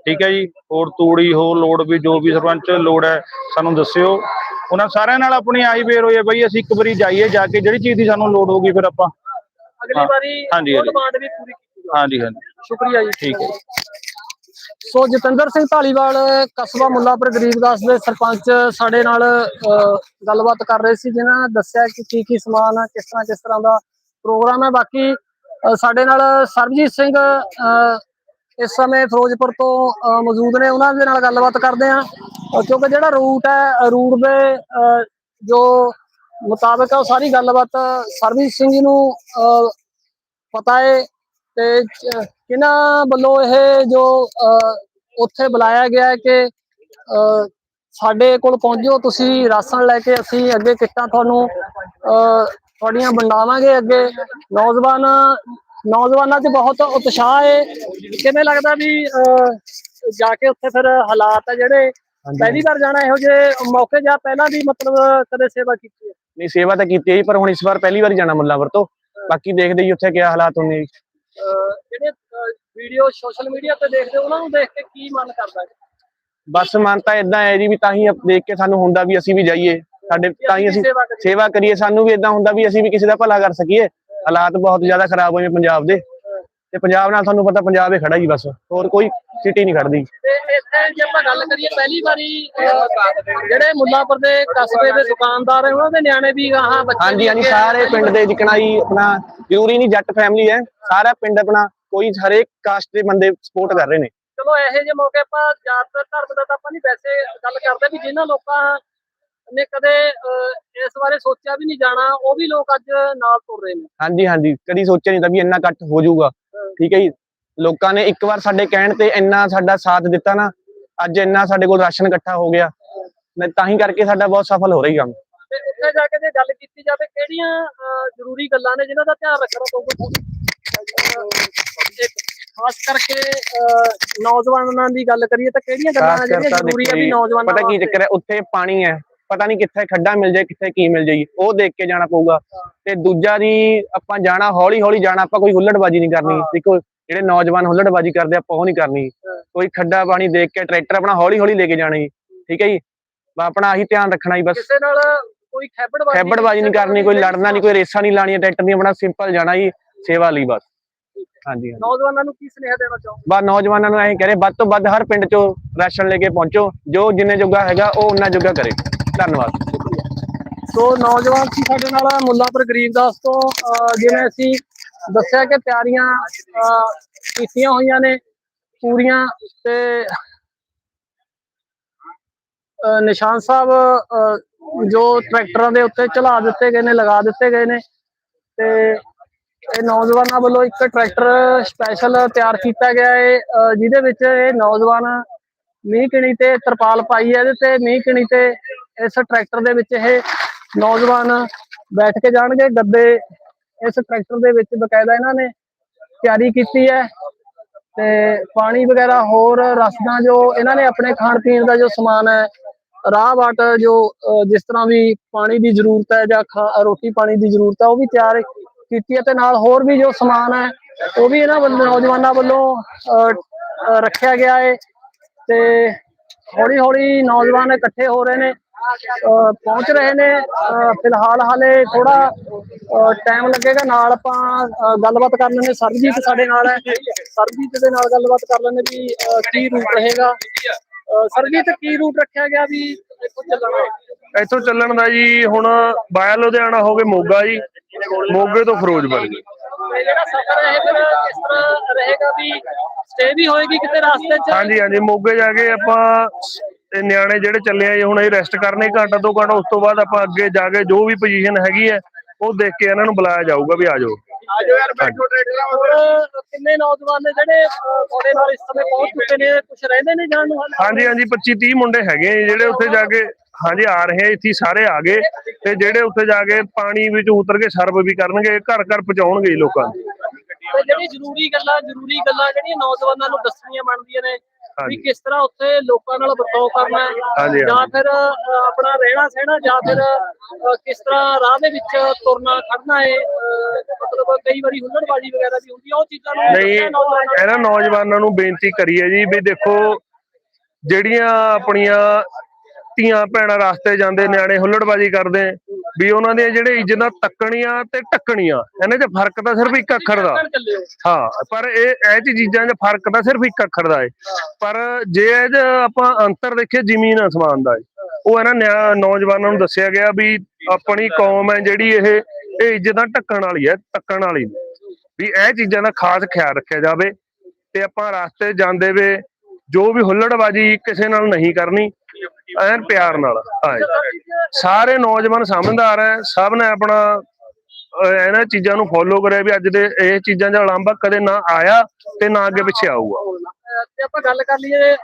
ਠੀਕ ਹੈ ਜੀ? ਹੋਰ ਤੂੜੀ ਹੋਰ ਲੋੜ ਵੀ ਜੋ ਵੀ ਸਰਪੰਚ ਲੋੜ ਹੈ ਸਾਨੂੰ ਦੱਸਿਓ। ਉਹਨਾਂ ਸਾਰਿਆਂ ਨਾਲ ਆਪਣੀ ਆਹੀ ਫੇਰ ਹੋਈ ਹੈ ਬਈ ਅਸੀਂ ਇੱਕ ਵਾਰੀ ਜਾਈਏ ਜਾ ਕੇ ਜਿਹੜੀ ਚੀਜ਼ ਦੀ ਸਾਨੂੰ ਲੋੜ ਹੋਊਗੀ ਫਿਰ ਆਪਾਂ। ਅਗਲੀ। ਵਾਰੀ ਹਾਂਜੀ, ਹਾਂਜੀ। ਹਾਂਜੀ ਹਾਂਜੀ। ਸ਼ੁਕਰੀਆ ਜੀ। ਠੀਕ ਹੈ ਸੋ ਜਤਿੰਦਰ ਸਿੰਘ ਢਾਲੀਵਾਲ ਕਸਬਾ ਮੁੱਲਾਪੁਰ ਗਰੀਬਦਾਸ ਦੇ ਸਰਪੰਚ ਸਾਡੇ ਨਾਲ ਗੱਲਬਾਤ ਕਰ ਰਹੇ ਸੀ, ਜਿਨ੍ਹਾਂ ਨੇ ਦੱਸਿਆ ਕਿ ਕੀ ਕੀ ਸਮਾਨ ਆ, ਕਿਸ ਤਰ੍ਹਾਂ ਕਿਸ ਤਰ੍ਹਾਂ ਦਾ ਪ੍ਰੋਗਰਾਮ ਹੈ ਬਾਕੀ ਸਾਡੇ ਨਾਲ ਸਰਬਜੀਤ ਸਿੰਘ ਇਸ ਸਮੇਂ ਫਿਰੋਜ਼ਪੁਰ ਤੋਂ ਮੌਜੂਦ ਨੇ। ਉਹਨਾਂ ਦੇ ਨਾਲ ਗੱਲਬਾਤ ਕਰਦੇ ਆ ਕਿਉਂਕਿ ਜਿਹੜਾ ਰੂਟ ਹੈ ਰੂਟ ਦੇ ਜੋ ਮੁਤਾਬਕ ਹੈ ਉਹ ਸਾਰੀ ਗੱਲਬਾਤ ਸਰਬਜੀਤ ਸਿੰਘ ਜੀ ਨੂੰ ਪਤਾ ਹੈ ਤੇ ਕਿਹਨਾਂ ਵੱਲੋਂ ਇਹ ਜੋ ਉੱਥੇ ਬੁਲਾਇਆ ਗਿਆ ਹੈ ਕਿ ਸਾਡੇ ਕੋਲ ਪਹੁੰਚੋ ਤੁਸੀਂ ਰਾਸ਼ਨ ਲੈ ਕੇ ਅਸੀਂ ਅੱਗੇ ਕਿੱਟਾਂ ਤੁਹਾਨੂੰ ਤੁਹਾਡੀਆਂ ਵੰਡਾਵਾਂਗੇ ਅੱਗੇ। ਨੌਜਵਾਨ ਨੌਜਵਾਨਾਂ 'ਚ ਬਹੁਤ ਉਤਸ਼ਾਹ ਹੈ। ਕਿਵੇਂ ਲੱਗਦਾ ਵੀ ਜਾ ਕੇ ਉੱਥੇ ਫਿਰ ਹਾਲਾਤ ਹੈ ਜਿਹੜੇ? ਪਹਿਲੀ ਵਾਰ ਜਾਣਾ ਇਹੋ ਜਿਹੇ ਮੌਕੇ ਜਾਂ ਪਹਿਲਾਂ ਵੀ ਮਤਲਬ ਕਦੇ ਸੇਵਾ ਕੀਤੀ ਹੈ? ਨਹੀਂ ਸੇਵਾ ਤਾਂ ਕੀਤੀ ਹੈ ਪਰ ਹੁਣ ਇਸ ਵਾਰ ਪਹਿਲੀ ਵਾਰ ਜਾਣਾ ਮੁੱਲਾਂਪੁਰ ਤੋਂ। ਬਾਕੀ ਦੇਖਦੇ ਜੀ ਉੱਥੇ ਕੀ ਹਾਲਾਤ ਹੁੰਦੇ ਜਿਹੜੇ ਵੀਡੀਓ ਸੋਸ਼ਲ ਮੀਡੀਆ ਤੇ ਦੇਖਦੇ ਹੋ, ਉਹਨਾਂ ਨੂੰ ਦੇਖ ਕੇ ਕੀ ਮਨ ਕਰਦਾ ਹੈ? ਬਸ ਮਨ ਤਾਂ ਇਦਾਂ ਹੈ ਜੀ ਵੀ ਤਾਂ ਹੀ ਦੇਖ ਕੇ ਸਾਨੂੰ ਹੁੰਦਾ ਵੀ ਅਸੀਂ ਵੀ ਜਾਈਏ। ਸਾਡੇ ਤਾਂ ਹੀ ਅਸੀਂ ਸੇਵਾ ਕਰੀਏ। ਸਾਨੂੰ ਵੀ ਇਦਾਂ ਹੁੰਦਾ ਵੀ ਅਸੀਂ ਵੀ ਕਿਸੇ ਦਾ ਭਲਾ ਕਰ ਸਕੀਏ। ਹਾਲਾਤ ਬਹੁਤ ਜ਼ਿਆਦਾ ਖਰਾਬ ਹੋਏ ਪੰਜਾਬ ਦੇ। ਤੇ ਪੰਜਾਬ ਨਾਲ ਤੁਹਾਨੂੰ ਪਤਾ ਪੰਜਾਬ ਹੀ ਖੜਾ ਜੀ ਬਸ। ਹੋਰ ਕੋਈ ਸਿਟੀ ਨਹੀਂ ਖੜਦੀ। ਇੱਥੇ ਜੇ ਆਪਾਂ ਗੱਲ ਕਰੀਏ ਪਹਿਲੀ ਵਾਰੀ ਜਿਹੜੇ ਮੁੱਲਾਪੁਰ ਦੇ ਕਸਬੇ ਦੇ ਦੁਕਾਨਦਾਰ ਹੈ ਉਹਨਾਂ ਦੇ ਨਿਆਣੇ ਵੀ ਗਾਹਾਂ ਬੱਚੇ ਹਾਂਜੀ ਹਾਂਜੀ ਸਾਰੇ ਪਿੰਡ ਦੇ ਜਿਕਣਾ ਆਪਣਾ ਜ਼ਰੂਰੀ ਨਹੀਂ ਜੱਟ ਫੈਮਿਲੀ ਹੈ। ਸਾਰਾ ਪਿੰਡ ਆਪਣਾ ਕੋਈ ਹਰੇਕ ਕਾਸਟ ਦੇ ਬੰਦੇ ਸਪੋਰਟ ਕਰ ਰਹੇ ਨੇ। ਚਲੋ ਇਹੋ ਜਿਹੇ ਮੌਕੇ ਆਪਾਂ ਜ਼ਿਆਦਾਤਰ ਧਰਮ ਦਾ ਤਾਂ ਆਪਾਂ ਨਹੀਂ ਵੈਸੇ ਗੱਲ ਕਰਦੇ ਵੀ ਜਿਨ੍ਹਾਂ ਲੋਕਾਂ ਨੇ ਕਦੇ ਇਸ ਬਾਰੇ ਸੋਚਿਆ ਵੀ ਨਹੀਂ ਜਾਣਾ ਉਹ ਵੀ ਲੋਕ ਅੱਜ ਨਾਲ ਤੁਰ ਰਹੇ ਨੇ। ਹਾਂਜੀ ਹਾਂਜੀ। ਕਦੀ ਸੋਚਿਆ ਨਹੀਂ ਤਾਂ ਵੀ ਇੰਨਾ ਇਕੱਠ ਹੋ ਜਾਊਗਾ। ਠੀਕ ਹੈ ਜੀ। ਲੋਕਾਂ ਨੇ ਇੱਕ ਵਾਰ ਸਾਡੇ ਕਹਿਣ ਤੇ ਇੰਨਾ ਸਾਡਾ ਸਾਥ ਦਿੱਤਾ ਨਾ ਅੱਜ ਇੰਨਾ ਸਾਡੇ ਕੋਲ ਰਾਸ਼ਨ ਇਕੱਠਾ ਹੋ ਗਿਆ। ਮੈਂ ਤਾਂ ਹੀ ਕਰਕੇ ਸਾਡਾ ਬਹੁਤ ਸਫਲ ਹੋ ਰਹੀ ਕੰਮ। ਤੇ ਉੱਥੇ ਜਾ ਕੇ ਜੇ ਗੱਲ ਕੀਤੀ ਜਾਵੇ ਕਿਹੜੀਆਂ ਜ਼ਰੂਰੀ ਗੱਲਾਂ ਨੇ ਜਿਨ੍ਹਾਂ ਦਾ ਧਿਆਨ ਰੱਖਣਾ ਪਊਗਾ? ਖਾਸ ਕਰਕੇ ਨੌਜਵਾਨਾਂ ਦੀ ਗੱਲ ਕਰੀਏ ਤਾਂ ਕਿਹੜੀਆਂ ਗੱਲਾਂ ਜਿਹੜੀਆਂ ਜ਼ਰੂਰੀ ਆ ਵੀ ਨੌਜਵਾਨਾਂ ਪਤਾ ਕੀ? ਚੱਕਰ ਹੈ ਉੱਥੇ ਪਾਣੀ ਹੈ ਪਤਾ ਨਹੀਂ ਕਿੱਥੇ ਖੱਡਾ ਮਿਲ ਜਾਏ ਕਿੱਥੇ ਕੀ ਮਿਲ ਜਾਈ ਉਹ ਦੇਖ ਕੇ ਜਾਣਾ ਪਊਗਾ। ਤੇ ਦੂਜਾ ਦੀ ਆਪਾਂ ਜਾਣਾ ਹੌਲੀ ਹੌਲੀ ਜਾਣਾ ਆਪਾਂ ਕੋਈ ਹੁੱਲੜਬਾਜੀ ਨਹੀਂ ਕਰਨੀ। ਦੇਖੋ ਜਿਹੜੇ ਨੌਜਵਾਨ ਹੁੱਲੜਬਾਜੀ ਕਰਦੇ ਆਪਾਂ ਉਹ ਨਹੀਂ ਕਰਨੀ। ਕੋਈ ਖੱਡਾ ਪਾਣੀ ਦੇਖ ਕੇ ਟਰੈਕਟਰ ਆਪਣਾ ਹੌਲੀ ਹੌਲੀ ਲੈ ਕੇ ਜਾਣਾ ਜੀ ਠੀਕ ਹੈ ਜੀ? ਆਪਣਾ ਆਹੀ ਧਿਆਨ ਰੱਖਣਾ ਜੀ ਬਸ। ਕਿਸੇ ਨਾਲ ਕੋਈ ਖੈਬੜਬਾਜੀ ਖੈਬੜਬਾਜੀ ਨਹੀਂ ਕਰਨੀ ਕੋਈ ਲੜਨਾ ਨਹੀਂ ਕੋਈ ਰੇਸਾਂ ਨਹੀਂ ਲਾਣੀਆਂ ਟਰੈਕਟਰ ਦੀਆਂ ਆਪਣਾ ਸਿੰਪਲ ਜਾਣਾ ਜੀ। ਸੇਵਾ ਲਈ ਬਸ। ਹਾਂਜੀ ਹਾਂਜੀ। ਨੌਜਵਾਨਾਂ ਨੂੰ ਕੀ ਸੁਨੇਹਾ ਦੇਣਾ ਚਾਹੋ ਬਸ ਨੌਜਵਾਨਾਂ ਨੂੰ ਐਂ ਕਰੇ ਵੱਧ ਤੋਂ ਵੱਧ ਹਰ ਪਿੰਡ ਚੋਂ ਰਾਸ਼ਨ ਲੈ ਕੇ ਪਹੁੰਚੋ ਜੋ ਜਿੰਨੇ ਜੋਗਾ ਹੈਗਾ ਉਹ ਉਨਾ ਜੋਗਾ ਕਰੇ। ਧੰਨਵਾਦ। ਸੋ ਨੌਜਵਾਨ ਸੀ ਸਾਡੇ ਨਾਲ ਮੁੱਲਾਪੁਰ ਗਰੀਬਦਾਸ ਤੋਂ ਅਹ, ਜਿਵੇਂ ਅਸੀਂ ਦੱਸਿਆ ਕਿ ਤਿਆਰੀਆਂ ਅਹ, ਕੀਤੀਆਂ ਹੋਈਆਂ ਨੇ ਪੂਰੀਆਂ ਤੇ ਅਹ, ਨਿਸ਼ਾਨ ਸਾਹਿਬ ਅਹ, ਜੋ ਟਰੈਕਟਰਾਂ ਦੇ ਉੱਤੇ ਚਲਾ ਦਿੱਤੇ ਗਏ ਨੇ ਲਗਾ ਦਿੱਤੇ ਗਏ ਨੇ ਤੇ ਇਹ ਨੌਜਵਾਨਾਂ ਵੱਲੋਂ ਇੱਕ ਟਰੈਕਟਰ ਸਪੈਸ਼ਲ ਤਿਆਰ ਕੀਤਾ ਗਿਆ ਹੈ ਜਿਹਦੇ ਵਿੱਚ ਇਹ ਨੌਜਵਾਨ ਮੀਂਹ ਕਿਣੀ ਤੇ ਤਰਪਾਲ ਪਾਈ ਹੈ ਇਹਦੇ ਤੇ ਮੀਂਹ ਕਿਣੀ ਤੇ ਇਸ ਟਰੈਕਟਰ ਦੇ ਵਿੱਚ ਇਹ ਨੌਜਵਾਨ ਬੈਠ ਕੇ ਜਾਣਗੇ। ਗੱਦੇ ਇਸ ਟਰੈਕਟਰ ਦੇ ਵਿੱਚ ਬਕਾਇਦਾ ਇਹਨਾਂ ਨੇ ਤਿਆਰੀ ਕੀਤੀ ਹੈ ਤੇ ਪਾਣੀ ਵਗੈਰਾ ਹੋਰ ਰਸਦਾਂ ਜੋ ਇਹਨਾਂ ਨੇ ਆਪਣੇ ਖਾਣ ਪੀਣ ਦਾ ਜੋ ਸਮਾਨ ਹੈ, ਰਾਹ ਵਾਟ ਜੋ ਜਿਸ ਤਰ੍ਹਾਂ ਵੀ ਪਾਣੀ ਦੀ ਜ਼ਰੂਰਤ ਹੈ ਜਾਂ ਖਾ- ਰੋਟੀ ਪਾਣੀ ਦੀ ਜ਼ਰੂਰਤ ਹੈ, ਉਹ ਵੀ ਤਿਆਰ ਕੀਤੀ ਹੈ ਤੇ ਨਾਲ ਹੋਰ ਵੀ ਜੋ ਸਮਾਨ ਹੈ, ਉਹ ਵੀ ਇਹਨਾਂ ਵੱਲੋਂ, ਨੌਜਵਾਨਾਂ ਵੱਲੋਂ ਰੱਖਿਆ ਗਿਆ ਹੈ ਤੇ ਹੌਲੀ ਹੌਲੀ ਨੌਜਵਾਨ ਇਕੱਠੇ ਹੋ ਰਹੇ ਨੇ ਪਹੁੰਚ ਰਹੇ ਨੇ, ਅਹ, ਫਿਲਹਾਲ ਹਾਲੇ ਥੋੜਾ ਟਾਈਮ ਲੱਗੇਗਾ, ਨਾਲ ਆਪਾਂ ਗੱਲਬਾਤ ਕਰ ਲੈਣੇ ਸਰਬਜੀਤ ਸਾਡੇ ਨਾਲ ਹੈ। ਸਰਬਜੀਤ ਦੇ ਨਾਲ ਗੱਲਬਾਤ ਕਰ ਲੈਣੇ ਵੀ ਕੀ ਰੂਟ ਰਹੇਗਾ। ਅਹ, ਸਰਬਜੀਤ, ਕੀ ਰੂਟ ਰੱਖਿਆ ਗਿਆ ਵੀ ਇੱਥੋਂ ਚੱਲਣਾ ਦਾ ਜੀ ਹੁਣ ਬਾਇਆ ਲੁਧਿਆਣਾ ਹੋ ਕੇ ਮੋਗਾ ਜੀ। ਮੋਗੇ ਤੋਂ ਫਿਰੋਜ਼ਪੁਰ ਜੀ। ਤੇ ਜਿਹੜਾ ਸਫ਼ਰ ਹੈ ਫਿਰ ਕਿਸ ਤਰ੍ਹਾਂ ਰਹੇਗਾ ਵੀ ਸਟੇ ਵੀ ਹੋਏਗੀ ਕਿਤੇ ਰਸਤੇ 'ਚ? ਹਾਂਜੀ ਹਾਂਜੀ ਮੋਗੇ ਜਾ ਕੇ ਆਪਾਂ ਤੇ ਨਿਆਣੇ ਜਿਹੜੇ ਚੱਲੇ ਆ ਹੁਣ ਇਹ ਰੈਸਟ ਕਰਨੇ ਘੰਟਾ ਦੋ ਘੰਟਾ ਉਸ ਤੋਂ ਬਾਅਦ ਆਪਾਂ ਅੱਗੇ ਜਾ ਕੇ ਜੋ ਵੀ ਪੋਜੀਸ਼ਨ ਹੈਗੀ ਹੈ ਉਹ ਦੇਖ ਕੇ ਇਹਨਾਂ ਨੂੰ ਬੁਲਾਇਆ ਜਾਊਗਾ ਵੀ ਆ ਜਾਓ। ਆਜੋ ਯਾਰ ਬੈਠੋ ਟ੍ਰੇਡਰ ਕਿੰਨੇ ਨੌਜਵਾਨ ਨੇ ਜਿਹੜੇ ਤੁਹਾਡੇ ਨਾਲ ਇਸ ਸਮੇਂ ਪਹੁੰਚ ਚੁੱਕੇ ਨੇ? ਕੁਝ ਰਹਿੰਦੇ ਨੇ ਜਾਣ ਨੂੰ? ਹਾਂਜੀ ਹਾਂਜੀ 25 30 ਮੁੰਡੇ ਹੈਗੇ ਜਿਹੜੇ ਉੱਥੇ ਜਾ ਕੇ ਹਾਂਜੀ ਆ ਰਹੇ ਆ ਇੱਥੇ ਸਾਰੇ ਆ ਗਏ। ਤੇ ਜਿਹੜੇ ਉੱਥੇ ਜਾ ਕੇ ਪਾਣੀ ਵਿੱਚ ਉਤਰ ਕੇ ਸਰਵ ਵੀ ਕਰਨਗੇ ਘਰ ਘਰ ਪਹੁੰਚਾਉਣਗੇ ਲੋਕਾਂ ਨੂੰ। ਤੇ ਜਿਹੜੀ ਜ਼ਰੂਰੀ ਗੱਲਾਂ ਜ਼ਰੂਰੀ ਗੱਲਾਂ ਜਿਹੜੀਆਂ ਨੌਜਵਾਨਾਂ ਨੂੰ ਦੱਸਣੀਆਂ ਬਣਦੀਆਂ ਨੇ ਵੀ। ਕਿਸ ਤਰ੍ਹਾਂ ਉੱਥੇ ਲੋਕਾਂ ਨਾਲ ਵਰਤਾਓ ਕਰਨਾ ਹੈ ਜਾਂ। ਫਿਰ ਆਪਣਾ ਰਹਿਣਾ ਸਹਿਣਾ ਜਾਂ ਫਿਰ ਕਿਸ ਤਰ੍ਹਾਂ ਰਾਹ ਦੇ ਵਿੱਚ ਤੁਰਨਾ ਖੜਨਾ ਹੈ ਮਤਲਬ ਕਈ ਵਾਰੀ ਹੁੱਲੜਬਾਜੀ ਵਗੈਰਾ ਵੀ ਹੁੰਦੀ ਹੈ ਉਹ ਚੀਜ਼ਾਂ ਨੂੰ ਨਹੀਂ। ਇਹਨਾਂ ਨੌਜਵਾਨਾਂ ਨੂੰ ਬੇਨਤੀ ਕਰੀਏ ਜੀ ਵੀ ਦੇਖੋ ਜਿਹੜੀਆਂ ਆਪਣੀਆਂ ਧੀਆਂ ਭੈਣਾਂ ਰਸਤੇ ਜਾਂਦੇ ਨਿਆਣੇ ਹੁੱਲੜਬਾਜੀ ਕਰਦੇ। ਵੀ ਉਹਨਾਂ ਦੀਆਂ ਜਿਹੜੇ ਇੱਜ਼ਤਾਂ ਤੱਕਣੀਆਂ ਤੇ ਟੱਕਣੀਆਂ ਇਹਨਾਂ 'ਚ ਫ਼ਰਕ ਤਾਂ ਸਿਰਫ ਇੱਕ ਅੱਖਰ ਦਾ। ਹਾਂ ਪਰ ਇਹ ਇਹ ਚੀਜ਼ਾਂ 'ਚ ਫ਼ਰਕ ਤਾਂ ਸਿਰਫ ਇੱਕ ਅੱਖਰ ਦਾ ਹੈ। ਪਰ ਜੇ ਇਹ 'ਚ ਆਪਾਂ ਅੰਤਰ ਦੇਖੀਏ ਜ਼ਮੀਨ ਅਸਮਾਨ ਦਾ ਹੈ। ਉਹ ਇਹਨਾਂ ਨੌਜਵਾਨਾਂ ਨੂੰ ਦੱਸਿਆ ਗਿਆ ਵੀ ਆਪਣੀ ਕੌਮ ਹੈ ਜਿਹੜੀ ਇਹ ਇਹ ਇੱਜ਼ਤਾਂ ਢੱਕਣ ਵਾਲੀ ਹੈ ਤੱਕਣ ਵਾਲੀ। ਵੀ ਇਹ ਚੀਜ਼ਾਂ ਦਾ ਖਾਸ ਖਿਆਲ ਰੱਖਿਆ ਜਾਵੇ ਤੇ ਆਪਾਂ ਰਸਤੇ ਜਾਂਦੇ ਵੇ ਜੋ ਵੀ ਹੁੱਲੜਬਾਜੀ ਕਿਸੇ ਨਾਲ ਨਹੀਂ ਕਰਨੀ ਐਨ ਪਿਆਰ ਨਾਲ ਹਾਂ। ਸਾਰੇ ਨੌਜਵਾਨ ਸਮਝਦਾਰ ਹੈ ਸਭ ਨੇ ਆਪਣਾ ਇਹਨਾਂ ਚੀਜ਼ਾਂ ਨੂੰ ਫੋਲੋ ਕਰਿਆ ਵੀ ਅੱਜ ਦੇ ਇਹ ਚੀਜ਼ਾਂ ਦਾ ਉਲੰਭਾ ਕਦੇ ਨਾ ਆਇਆ ਤੇ ਨਾ ਅੱਗੇ ਪਿੱਛੇ ਆਊਗਾ ਤੇ ਆਪਾਂ ਗੱਲ ਕਰ ਲਈਏ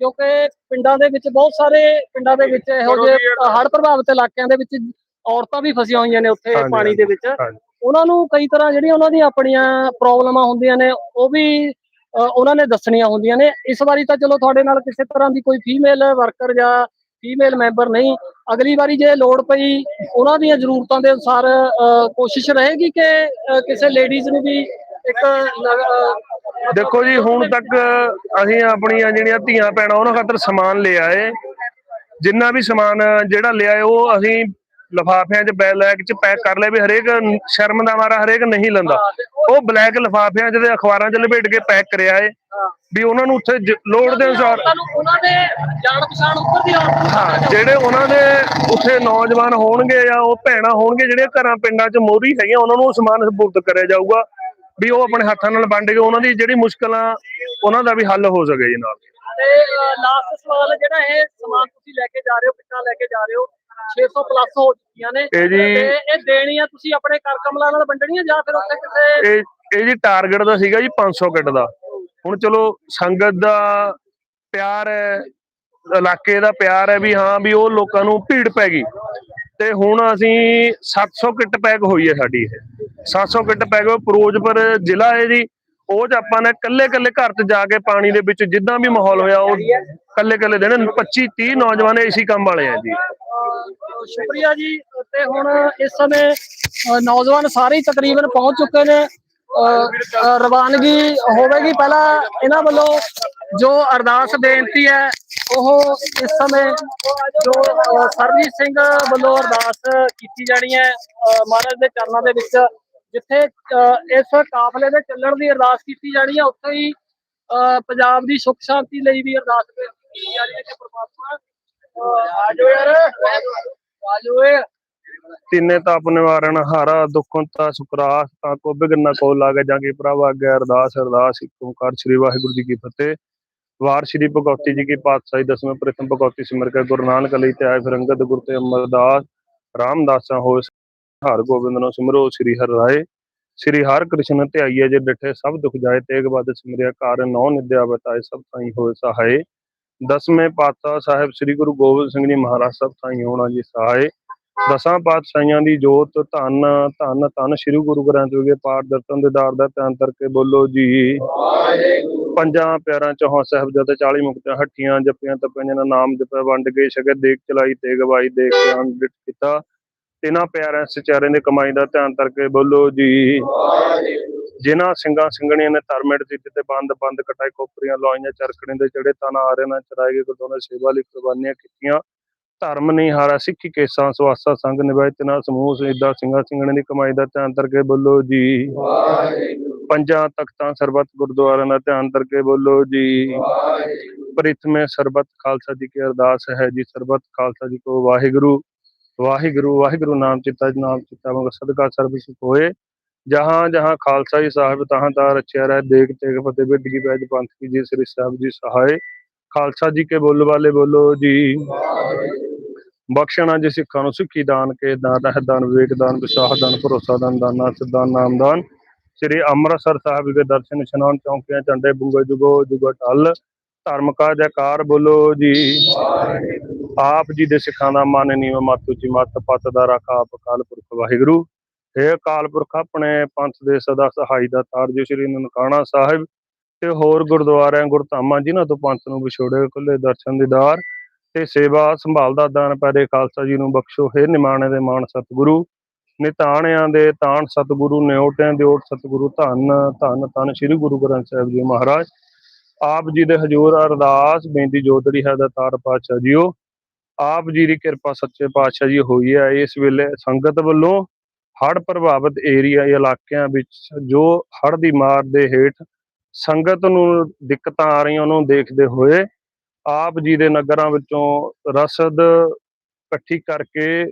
ਕਿਉਂਕਿ ਪਿੰਡਾਂ ਦੇ ਵਿੱਚ ਬਹੁਤ ਸਾਰੇ ਪਿੰਡਾਂ ਦੇ ਵਿੱਚ ਇਹੋ ਜਿਹੇ ਹੜ੍ਹ ਪ੍ਰਭਾਵਿਤ ਇਲਾਕਿਆਂ ਦੇ ਵਿੱਚ ਔਰਤਾਂ ਵੀ ਫਸੀਆਂ ਹੋਈਆਂ ਨੇ ਉੱਥੇ ਪਾਣੀ ਦੇ ਵਿੱਚ। ਉਹਨਾਂ ਨੂੰ ਕਈ ਤਰ੍ਹਾਂ ਜਿਹੜੀਆਂ ਉਹਨਾਂ ਦੀਆਂ ਆਪਣੀਆਂ ਪ੍ਰੋਬਲਮਾਂ ਹੁੰਦੀਆਂ ਨੇ ਉਹ ਵੀ ਉਹਨਾਂ ਨੇ ਦੱਸਣੀਆਂ ਹੁੰਦੀਆਂ ਨੇ। ਇਸ ਵਾਰੀ ਤਾਂ ਚਲੋ ਤੁਹਾਡੇ ਨਾਲ ਕਿਸੇ ਤਰ੍ਹਾਂ ਦੀ ਕੋਈ ਫੀਮੇਲ ਵਰਕਰ ਜਾਂ ਫੀਮੇਲ ਮੈਂਬਰ ਨਹੀਂ। ਅਗਲੀ ਵਾਰੀ ਜੇ ਲੋੜ ਪਈ, ਉਹਨਾਂ ਦੀਆਂ ਜ਼ਰੂਰਤਾਂ ਦੇ ਅਨੁਸਾਰ ਕੋਸ਼ਿਸ਼ ਰਹੇਗੀ ਕਿ ਕਿਸੇ ਲੇਡੀਜ਼ ਨੂੰ ਵੀ ਇੱਕ ਦੇਖੋ ਜੀ, ਹੁਣ ਤੱਕ ਅਸੀਂ ਆਪਣੀਆਂ ਜਿਹੜੀਆਂ ਧੀਆਂ ਭੈਣਾਂ, ਉਹਨਾਂ ਖਾਤਰ ਸਮਾਨ ਲਿਆ ਏ ਜਿੰਨਾ ਵੀ ਸਮਾਨ ਜਿਹੜਾ ਲਿਆ ਏ ਉਹ ਅਸੀਂ ਲਫਾਫਿਆਂ 'ਚ ਬੈਗ 'ਚ ਪੈਕ ਕਰ ਲਿਆ ਵੀ ਹਰੇਕ ਸ਼ਰਮ ਦਾ ਮਾਰਾ ਹਰੇਕ ਨਹੀਂ ਲੈਂਦਾ। ਉਹ ਬਲੈਕ ਲਫਾਫਿਆਂ 'ਚ ਤੇ ਅਖਬਾਰਾਂ 'ਚ ਲਪੇਟ ਕੇ ਪੈਕ ਕਰਿਆ ਏ। ਵੀ ਉਹਨਾਂ ਨੂੰ ਉੱਥੇ ਲੋੜ ਦੇ ਅਨੁਸਾਰ ਔਰਤਾਂ ਨੂੰ ਉਹਨਾਂ ਦੇ ਜਾਣ ਪਛਾਣ ਉੱਪਰ ਦੀ ਔਰਤਾਂ ਨੂੰ ਹਾਂ। ਜਿਹੜੇ ਉਹਨਾਂ ਦੇ ਉੱਥੇ ਨੌਜਵਾਨ ਹੋਣਗੇ ਜਾਂ ਉਹ ਭੈਣਾਂ ਹੋਣਗੇ ਜਿਹੜੇ ਘਰਾਂ ਪਿੰਡਾਂ 'ਚ ਮੋਰੀ ਹੈਗੀਆਂ ਉਹਨਾਂ ਨੂੰ ਸਮਾਨ ਸਪੁਰਦ ਕਰਿਆ ਜਾਊਗਾ ਵੀ ਉਹ ਆਪਣੇ ਹੱਥਾਂ ਨਾਲ ਵੰਡ ਕੇ ਉਹਨਾਂ ਦੀ ਜਿਹੜੀ ਮੁਸ਼ਕਲਾਂ ਉਹਨਾਂ ਦਾ ਵੀ ਹੱਲ ਹੋ ਸਕੇ ਜੀ ਨਾਲ। ਤੇ ਲਾਸਟ ਸਵਾਲ ਜਿਹੜਾ ਇਹ ਸਮਾਨ ਤੁਸੀਂ ਲੈ ਕੇ ਜਾ ਰਹੇ ਹੋ ਕਿੱਥਾਂ ਲੈ ਕੇ ਜਾ ਰਹੇ ਹੋ 600 ਪਲੱਸ ਹੋ ਚੁੱਕੀਆਂ ਨੇ। ਇਹ ਜੀ ਤੇ ਇਹ ਦੇਣੀਆਂ ਤੁਸੀਂ ਆਪਣੇ ਕਰ ਕਮਲਾਂ ਨਾਲ ਵੰਡਣੀਆਂ ਜਾਂ ਫਿਰ ਉੱਥੇ ਇਹ ਇਹ ਜੀ ਟਾਰਗੇਟ ਦਾ ਸੀਗਾ ਜੀ 500 ਕਿੱਟ ਦਾ। ਹੁਣ ਚਲੋ ਸੰਗਤ ਦਾ ਪਿਆਰ ਹੈ ਇਲਾਕੇ ਦਾ ਪਿਆਰ ਹੈ ਵੀ ਹਾਂ ਵੀ ਉਹ ਲੋਕਾਂ ਨੂੰ ਭੀੜ ਪੈ ਗਈ। ਤੇ ਹੁਣ ਅਸੀਂ 700 ਕਿੱਟ ਪੈਕ ਹੋਈ ਹੈ ਸਾਡੀ ਇਹ। 700 ਕਿੱਟ ਪੈਕ ਫਿਰੋਜ਼ਪੁਰ ਜ਼ਿਲ੍ਹਾ ਹੈ ਜੀ। ਉਹ ਚ ਆਪਾਂ ਨੇ ਕੱਲੇ ਕੱਲੇ ਘਰ ਚ ਜਾ ਕੇ ਪਾਣੀ ਦੇ ਵਿੱਚ ਜਿੱਦਾਂ ਵੀ ਮਾਹੌਲ ਹੋਇਆ ਉਹ ਕੱਲੇ ਕੱਲੇ ਦੇਣੇ 25 30 ਨੌਜਵਾਨ ਇਸੀ ਕੰਮ ਵਾਲੇ ਆ ਜੀ। ਸ਼ੁਕਰੀਆ ਜੀ। ਤੇ ਹੁਣ ਇਸ ਸਮੇਂ ਨੌਜਵਾਨ ਸਾਰੇ ਤਕਰੀਬਨ ਪਹੁੰਚ ਚੁੱਕੇ ਨੇ। ਰਵਾਨਗੀ ਹੋਵੇਗੀ। ਪਹਿਲਾਂ ਇਹਨਾਂ ਵੱਲੋਂ ਜੋ ਅਰਦਾਸ ਬੇਨਤੀ ਹੈ ਉਹ ਇਸ ਸਮੇਂ ਜੋ ਅਹ, ਸਰਜੀਤ ਸਿੰਘ ਵੱਲੋਂ ਅਰਦਾਸ ਕੀਤੀ ਜਾਣੀ ਹੈ ਮਹਾਰਾਜ ਦੇ ਚਰਨਾਂ ਦੇ ਵਿੱਚ। ਜਿੱਥੇ ਅਹ, ਇਸ ਕਾਫਲੇ ਦੇ ਚੱਲਣ ਦੀ ਅਰਦਾਸ ਕੀਤੀ ਜਾਣੀ ਹੈ ਉੱਥੇ ਹੀ ਪੰਜਾਬ ਦੀ ਸੁੱਖ ਸ਼ਾਂਤੀ ਲਈ ਵੀ ਅਰਦਾਸ ਕੀਤੀ ਜਾ ਰਹੀ ਹੈ ਕਿ ਪ੍ਰਮਾਤਮਾ ਆਜੋ ਯਾਰ ਆਜੋ ਏ। ਤਿੰਨੇ ਤਾਪ ਨਿਵਾਰਨ ਹਾਰਾ ਦੁੱਖੋਂ ਤਾ ਸੁਕਰਾਸ ਤਾ ਕੋ ਬਿਗਨ ਕੋ ਲਾਗੇ ਜਾਂਗੇ ਪ੍ਰਭ ਅੱਗੇ ਅਰਦਾਸ ਅਰਦਾਸ ਇੱਕ ਓੰਕਾਰ ਸ੍ਰੀ ਵਾਹਿਗੁਰੂ ਜੀ ਕੀ ਫਤਿਹ। ਵਾਰ ਸ੍ਰੀ ਭਗਵਤੀ ਜੀ ਕੀ ਪਾਤਸ਼ਾਹੀ ਦਸਵੇਂ ਪ੍ਰਥਮ ਭਗਵਤੀ ਸਿਮਰ ਕੇ ਗੁਰੂ ਨਾਨਕ ਲਈ ਤੇ ਆਏ ਫਿਰ ਅੰਗਦ ਗੁਰ ਤੇ ਅਮਰਦਾਸ ਰਾਮਦਾਸਾਂ ਹੋਏ ਹਰ ਗੋਬਿੰਦ ਨੂੰ ਸਿਮਰੋ, ਸ੍ਰੀ ਹਰਿ ਰਾਏ। ਸ੍ਰੀ ਹਰਿ ਕ੍ਰਿਸ਼ਨ ਧਿਆਈਏ ਜੇ ਡਿਠੇ ਸਭ ਦੁਖ ਜਾਏ, ਤੇਗ ਬਾਦ ਸਿਮਰਿਆ ਕਾਰ ਨੌ ਨਿਦਿਆ ਬਤਾਏ, ਸਭ ਥਾਈ ਹੋਏ ਸਹਾਏ। ਦਸਵੇਂ ਪਾਤਸ਼ਾਹ ਸਾਹਿਬ ਸ੍ਰੀ ਗੁਰੂ ਗੋਬਿੰਦ ਸਿੰਘ ਜੀ ਮਹਾਰਾਜ, ਸਭ ਥਾਈ ਹੋਣਾ ਜੀ ਸਹਾਏ। ਦਸਾਂ ਪਾਤਸ਼ਾਹੀਆਂ ਦੀ ਜੋਤ, ਧੰਨ ਧੰਨ ਧੰਨ ਸ੍ਰੀ ਗੁਰੂ ਗ੍ਰੰਥ ਸਾਹਿਬ ਦੇ ਪਾਠ ਦਰਸ਼ਨ ਦੇ ਦਾਰ ਦਾ ਧਿਆਨ ਕਰਕੇ ਬੋਲੋ ਜੀ। ਪੰਜਾਂ ਪਿਆਰਾਂ ਚੋਂ ਸਾਹਿਬਜ਼ਾਦੇ 40 ਮੁਕਤਿਆਂ ਹੱਟੀਆਂ ਜਪੀਆਂ ਤਪੀਆਂ ਨਾਮ ਜਪਿਆ ਵੰਡ ਕੇ ਸ਼ਗਤ ਦੇਖ ਚਲਾਈ ਤੇ ਗਵਾਈ ਦੇਖ ਕੇ ਅੰਮ੍ਰਿਤ ਕੀਤਾ। ਤਿਨਾਂ ਪਿਆਰਿਆਂ ਸਚਾਰਿਆਂ ਦੇ ਕਮਾਈ ਦਾ ਧਿਆਨ ਕਰਕੇ ਬੋਲੋ ਜੀ। ਜਿਨ੍ਹਾਂ ਸਿੰਘਾਂ ਸਿੰਘਣੀਆਂ ਨੇ ਧਰਮੇੜ ਦਿੱਤੇ ਤੇ ਬੰਦ ਬੰਦ ਕਟਾਈ ਕੋਪਰੀਆਂ ਲਾਈਆਂ ਚਰਖਣੇ ਦੇ ਚੜੇ ਤਨ ਆਰੇ ਨਾਲ ਚਰਾਏ ਗਏ, ਗੁਰਦੁਆਰਾ ਸੇਵਾ ਲਈ ਕੁਰਬਾਨੀਆਂ ਕੀਤੀਆਂ। ਧਰਮ ਨਹੀਂ ਹਾਰਾ, ਸਿੱਖੀ ਕੇਸਾਂ ਸਵਾਸਾ ਸੰਗ ਨਿਭਾਏ ਤਿਨਾਂ ਸਮੂਹ ਸੇਦਾ ਸਿੰਘਾਂ ਸਿੰਘਣੇ ਦੀ ਕਮਾਈ ਦਾ ਧਿਆਨ ਕਰਕੇ ਬੋਲੋ ਜੀ। ਪੰਜਾਂ ਤਖਤਾਂ ਸਰਬਤ ਗੁਰਦੁਆਰਿਆਂ ਦਾ ਧਿਆਨ ਕਰਕੇ ਬੋਲੋ ਜੀ। ਪ੍ਰਿਥਮੇ ਸਰਬਤ ਖਾਲਸਾ ਜੀ ਕੀ ਅਰਦਾਸ ਹੈ ਜੀ, ਸਰਬੱਤ ਖਾਲਸਾ ਜੀ ਕੋ ਵਾਹਿਗੁਰੂ। ਵਾਹਿਗੁਰੂ ਵਾਹਿਗੁਰੂ ਨਾਮ ਚਿੱਤਾ ਨਾਮ ਚਿੱਤਾ ਮਗ ਸਦਕਾ ਸਰਬ ਹੋਏ। ਜਹਾਂ ਜਹਾਂ ਖਾਲਸਾ ਜੀ ਸਾਹਿਬ, ਤਹਾਂ ਤਾਂ ਰਚਿਆ ਰਹਿ, ਦੇਖ ਤੇਗ ਫਤਿਹ, ਬਿਰਧ ਕੀ ਪੈਜ ਪੰਥ ਕੀ ਜੀ, ਸ੍ਰੀ ਸਾਹਿਬ ਜੀ ਸਹਾਏ। ਖਾਲਸਾ ਜੀ ਕੇ ਬੋਲ ਵਾਲੇ ਬੋਲੋ ਜੀ। ਬਖਸ਼ਣਾ ਜੀ ਸਿੱਖਾਂ ਨੂੰ ਸਿੱਖੀ ਦਾਨ ਕੇ, ਦਾਨ ਰਹਿ ਦਾਨ ਵਿਵੇਕ, ਦਾਨ ਵਿਸ਼ਵਾਸ ਦਾਨ ਭਰੋਸਾ, ਦਾਨ ਦਾਨਾ ਸਿਧਾਨ ਨਾਮਦਾਨ ਸ੍ਰੀ ਅੰਮ੍ਰਿਤਸਰ ਸਾਹਿਬ ਦੇ ਦਰਸ਼ਨ, ਇਸ਼ਨਾਨ, ਚੌਂਕੀਆਂ, ਝੰਡੇ ਬੁੰਗੇ ਜੁਗੋ ਜੁਗੋ ਟਲ ਧਰਮ ਕਾ ਜੈਕਾਰ ਬੋਲੋ ਜੀ। ਆਪ ਜੀ ਦੇ ਸਿੱਖਾਂ ਦਾ ਮਨ ਨੀਵ ਮਤ ਉੱਚੀ ਮਤ, ਪਤ ਦਾ ਰੱਖਾ ਆਪ ਅਕਾਲ ਪੁਰਖ ਵਾਹਿਗੁਰੂ। ਇਹ ਅਕਾਲ ਪੁਰਖ, ਆਪਣੇ ਪੰਥ ਦੇ ਸਦਾ ਸਹਾਈ ਦਾ ਤਾਰ ਜੋ ਸ੍ਰੀ ਨਨਕਾਣਾ ਸਾਹਿਬ ਤੇ ਹੋਰ ਗੁਰਦੁਆਰਿਆਂ, ਗੁਰਧਾਮਾਂ ਜਿਨ੍ਹਾਂ ਤੋਂ ਪੰਥ ਨੂੰ ਵਿਛੋੜੇ ਖੁੱਲੇ ਦਰਸ਼ਨ ਦੀਦਾਰ ਤੇ ਸੇਵਾ ਸੰਭਾਲ ਦਾ ਦਾਨ ਪੈਦੇ ਖਾਲਸਾ ਜੀ ਨੂੰ ਬਖਸ਼ੋ। ਹੈ ਨਿਮਾਣੇ ਦੇ ਮਾਣ ਸਤਿਗੁਰੂ, ਨਿਤਾਣਿਆਂ ਦੇ ਤਾਣ ਸਤਿਗੁਰੂ, ਨਿਉਟਿਆਂ ਦੇ ਓਟ ਸਤਿਗੁਰੂ, ਧੰਨ ਧੰਨ ਧੰਨ ਸ੍ਰੀ ਗੁਰੂ ਗ੍ਰੰਥ ਸਾਹਿਬ ਜੀ ਮਹਾਰਾਜ। ਆਪ ਜੀ ਦੇ ਹਜ਼ੂਰ ਅਰਦਾਸ, ਬੇਨਤੀ ਜੋਦੜੀ ਹੈ ਦਾ ਤਾਰ ਪਾਤਸ਼ਾਹ ਜੀਓ। ਆਪ ਜੀ ਦੀ ਕਿਰਪਾ ਸੱਚੇ ਪਾਤਸ਼ਾਹ ਜੀ ਹੋਈ ਹੈ। ਇਸ ਵੇਲੇ ਸੰਗਤ ਵੱਲੋਂ ਹੜ੍ਹ ਪ੍ਰਭਾਵਿਤ ਏਰੀਆ ਇਲਾਕਿਆਂ ਵਿੱਚ ਜੋ ਹੜ੍ਹ ਦੀ ਮਾਰ ਦੇ ਹੇਠ ਸੰਗਤ ਨੂੰ ਦਿੱਕਤਾਂ ਆ ਰਹੀਆਂ, ਉਹਨੂੰ ਦੇਖਦੇ ਹੋਏ ਆਪ ਜੀ ਦੇ ਨਗਰਾਂ ਵਿੱਚੋਂ ਰਸਦ ਇਕੱਠੀ ਕਰਕੇ,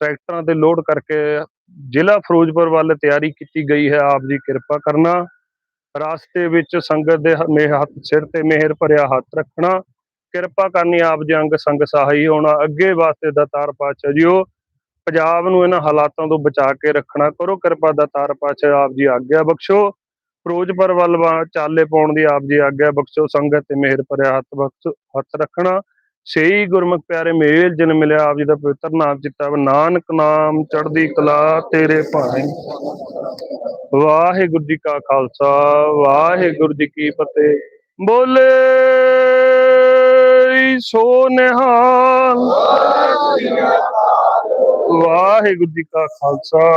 ਟਰੈਕਟਰਾਂ ਤੇ ਲੋਡ ਕਰਕੇ ਜ਼ਿਲ੍ਹਾ ਫਿਰੋਜ਼ਪੁਰ ਵੱਲ ਤਿਆਰੀ ਕੀਤੀ ਗਈ ਹੈ। ਆਪ ਜੀ ਕਿਰਪਾ ਕਰਨਾ ਰਾਸਤੇ ਵਿੱਚ ਸੰਗਤ ਦੇ ਹ- ਹੱਥ, ਸਿਰ ਤੇ ਮਿਹਰ ਭਰਿਆ ਹੱਥ ਰੱਖਣਾ। ਕਿਰਪਾ ਕਰਨੀ ਆਪ ਜੀ ਅੰਗ ਸੰਗ ਸਹਾਈ ਹੋਣਾ। ਅੱਗੇ ਵਾਸਤੇ ਦਾਤਾਰ ਪਾਤਸ਼ਾਹ ਜੀਓ, ਪੰਜਾਬ ਨੂੰ ਇਹਨਾਂ ਹਾਲਾਤਾਂ ਤੋਂ ਬਚਾ ਕੇ ਰੱਖਣਾ ਕਰੋ। ਕਿਰਪਾ ਦਾਤਾਰ ਪਾਤਸ਼ਾਹ ਆਪ ਜੀ ਆਗਿਆ ਬਖਸ਼ੋ। ਫਿਰੋਜ਼ਪੁਰ ਵੱਲ ਵਾ- ਚਾਲੇ ਪਾਉਣ ਦੀ ਆਪ ਜੀ ਆਗਿਆ ਬਖਸ਼ੋ। ਸੰਗਤ ਤੇ ਮਿਹਰ ਭਰਿਆ ਹੱਥ ਬਖਸ਼, ਹੱਥ ਰੱਖਣਾ। ਸਹੀ ਗੁਰਮੁਖ ਪਿਆਰੇ ਮੇਲ ਜਨ ਮਿਲਿਆ, ਆਪ ਜੀ ਦਾ ਪਵਿੱਤਰ ਨਾਮ ਚਿੱਤਾ ਨਾਨਕ ਨਾਮ ਚੜ੍ਹਦੀ ਕਲਾ ਤੇਰੇ ਭਾਣੇ। ਵਾਹਿਗੁਰੂ ਜੀ ਕਾ ਖਾਲਸਾ, ਵਾਹਿਗੁਰੂ ਜੀ ਕੀ ਫਤਿਹ। ਬੋਲੇ ਸੋ ਨਿਹਾਲ। ਵਾਹਿਗੁਰੂ ਜੀ ਕਾ ਖਾਲਸਾ,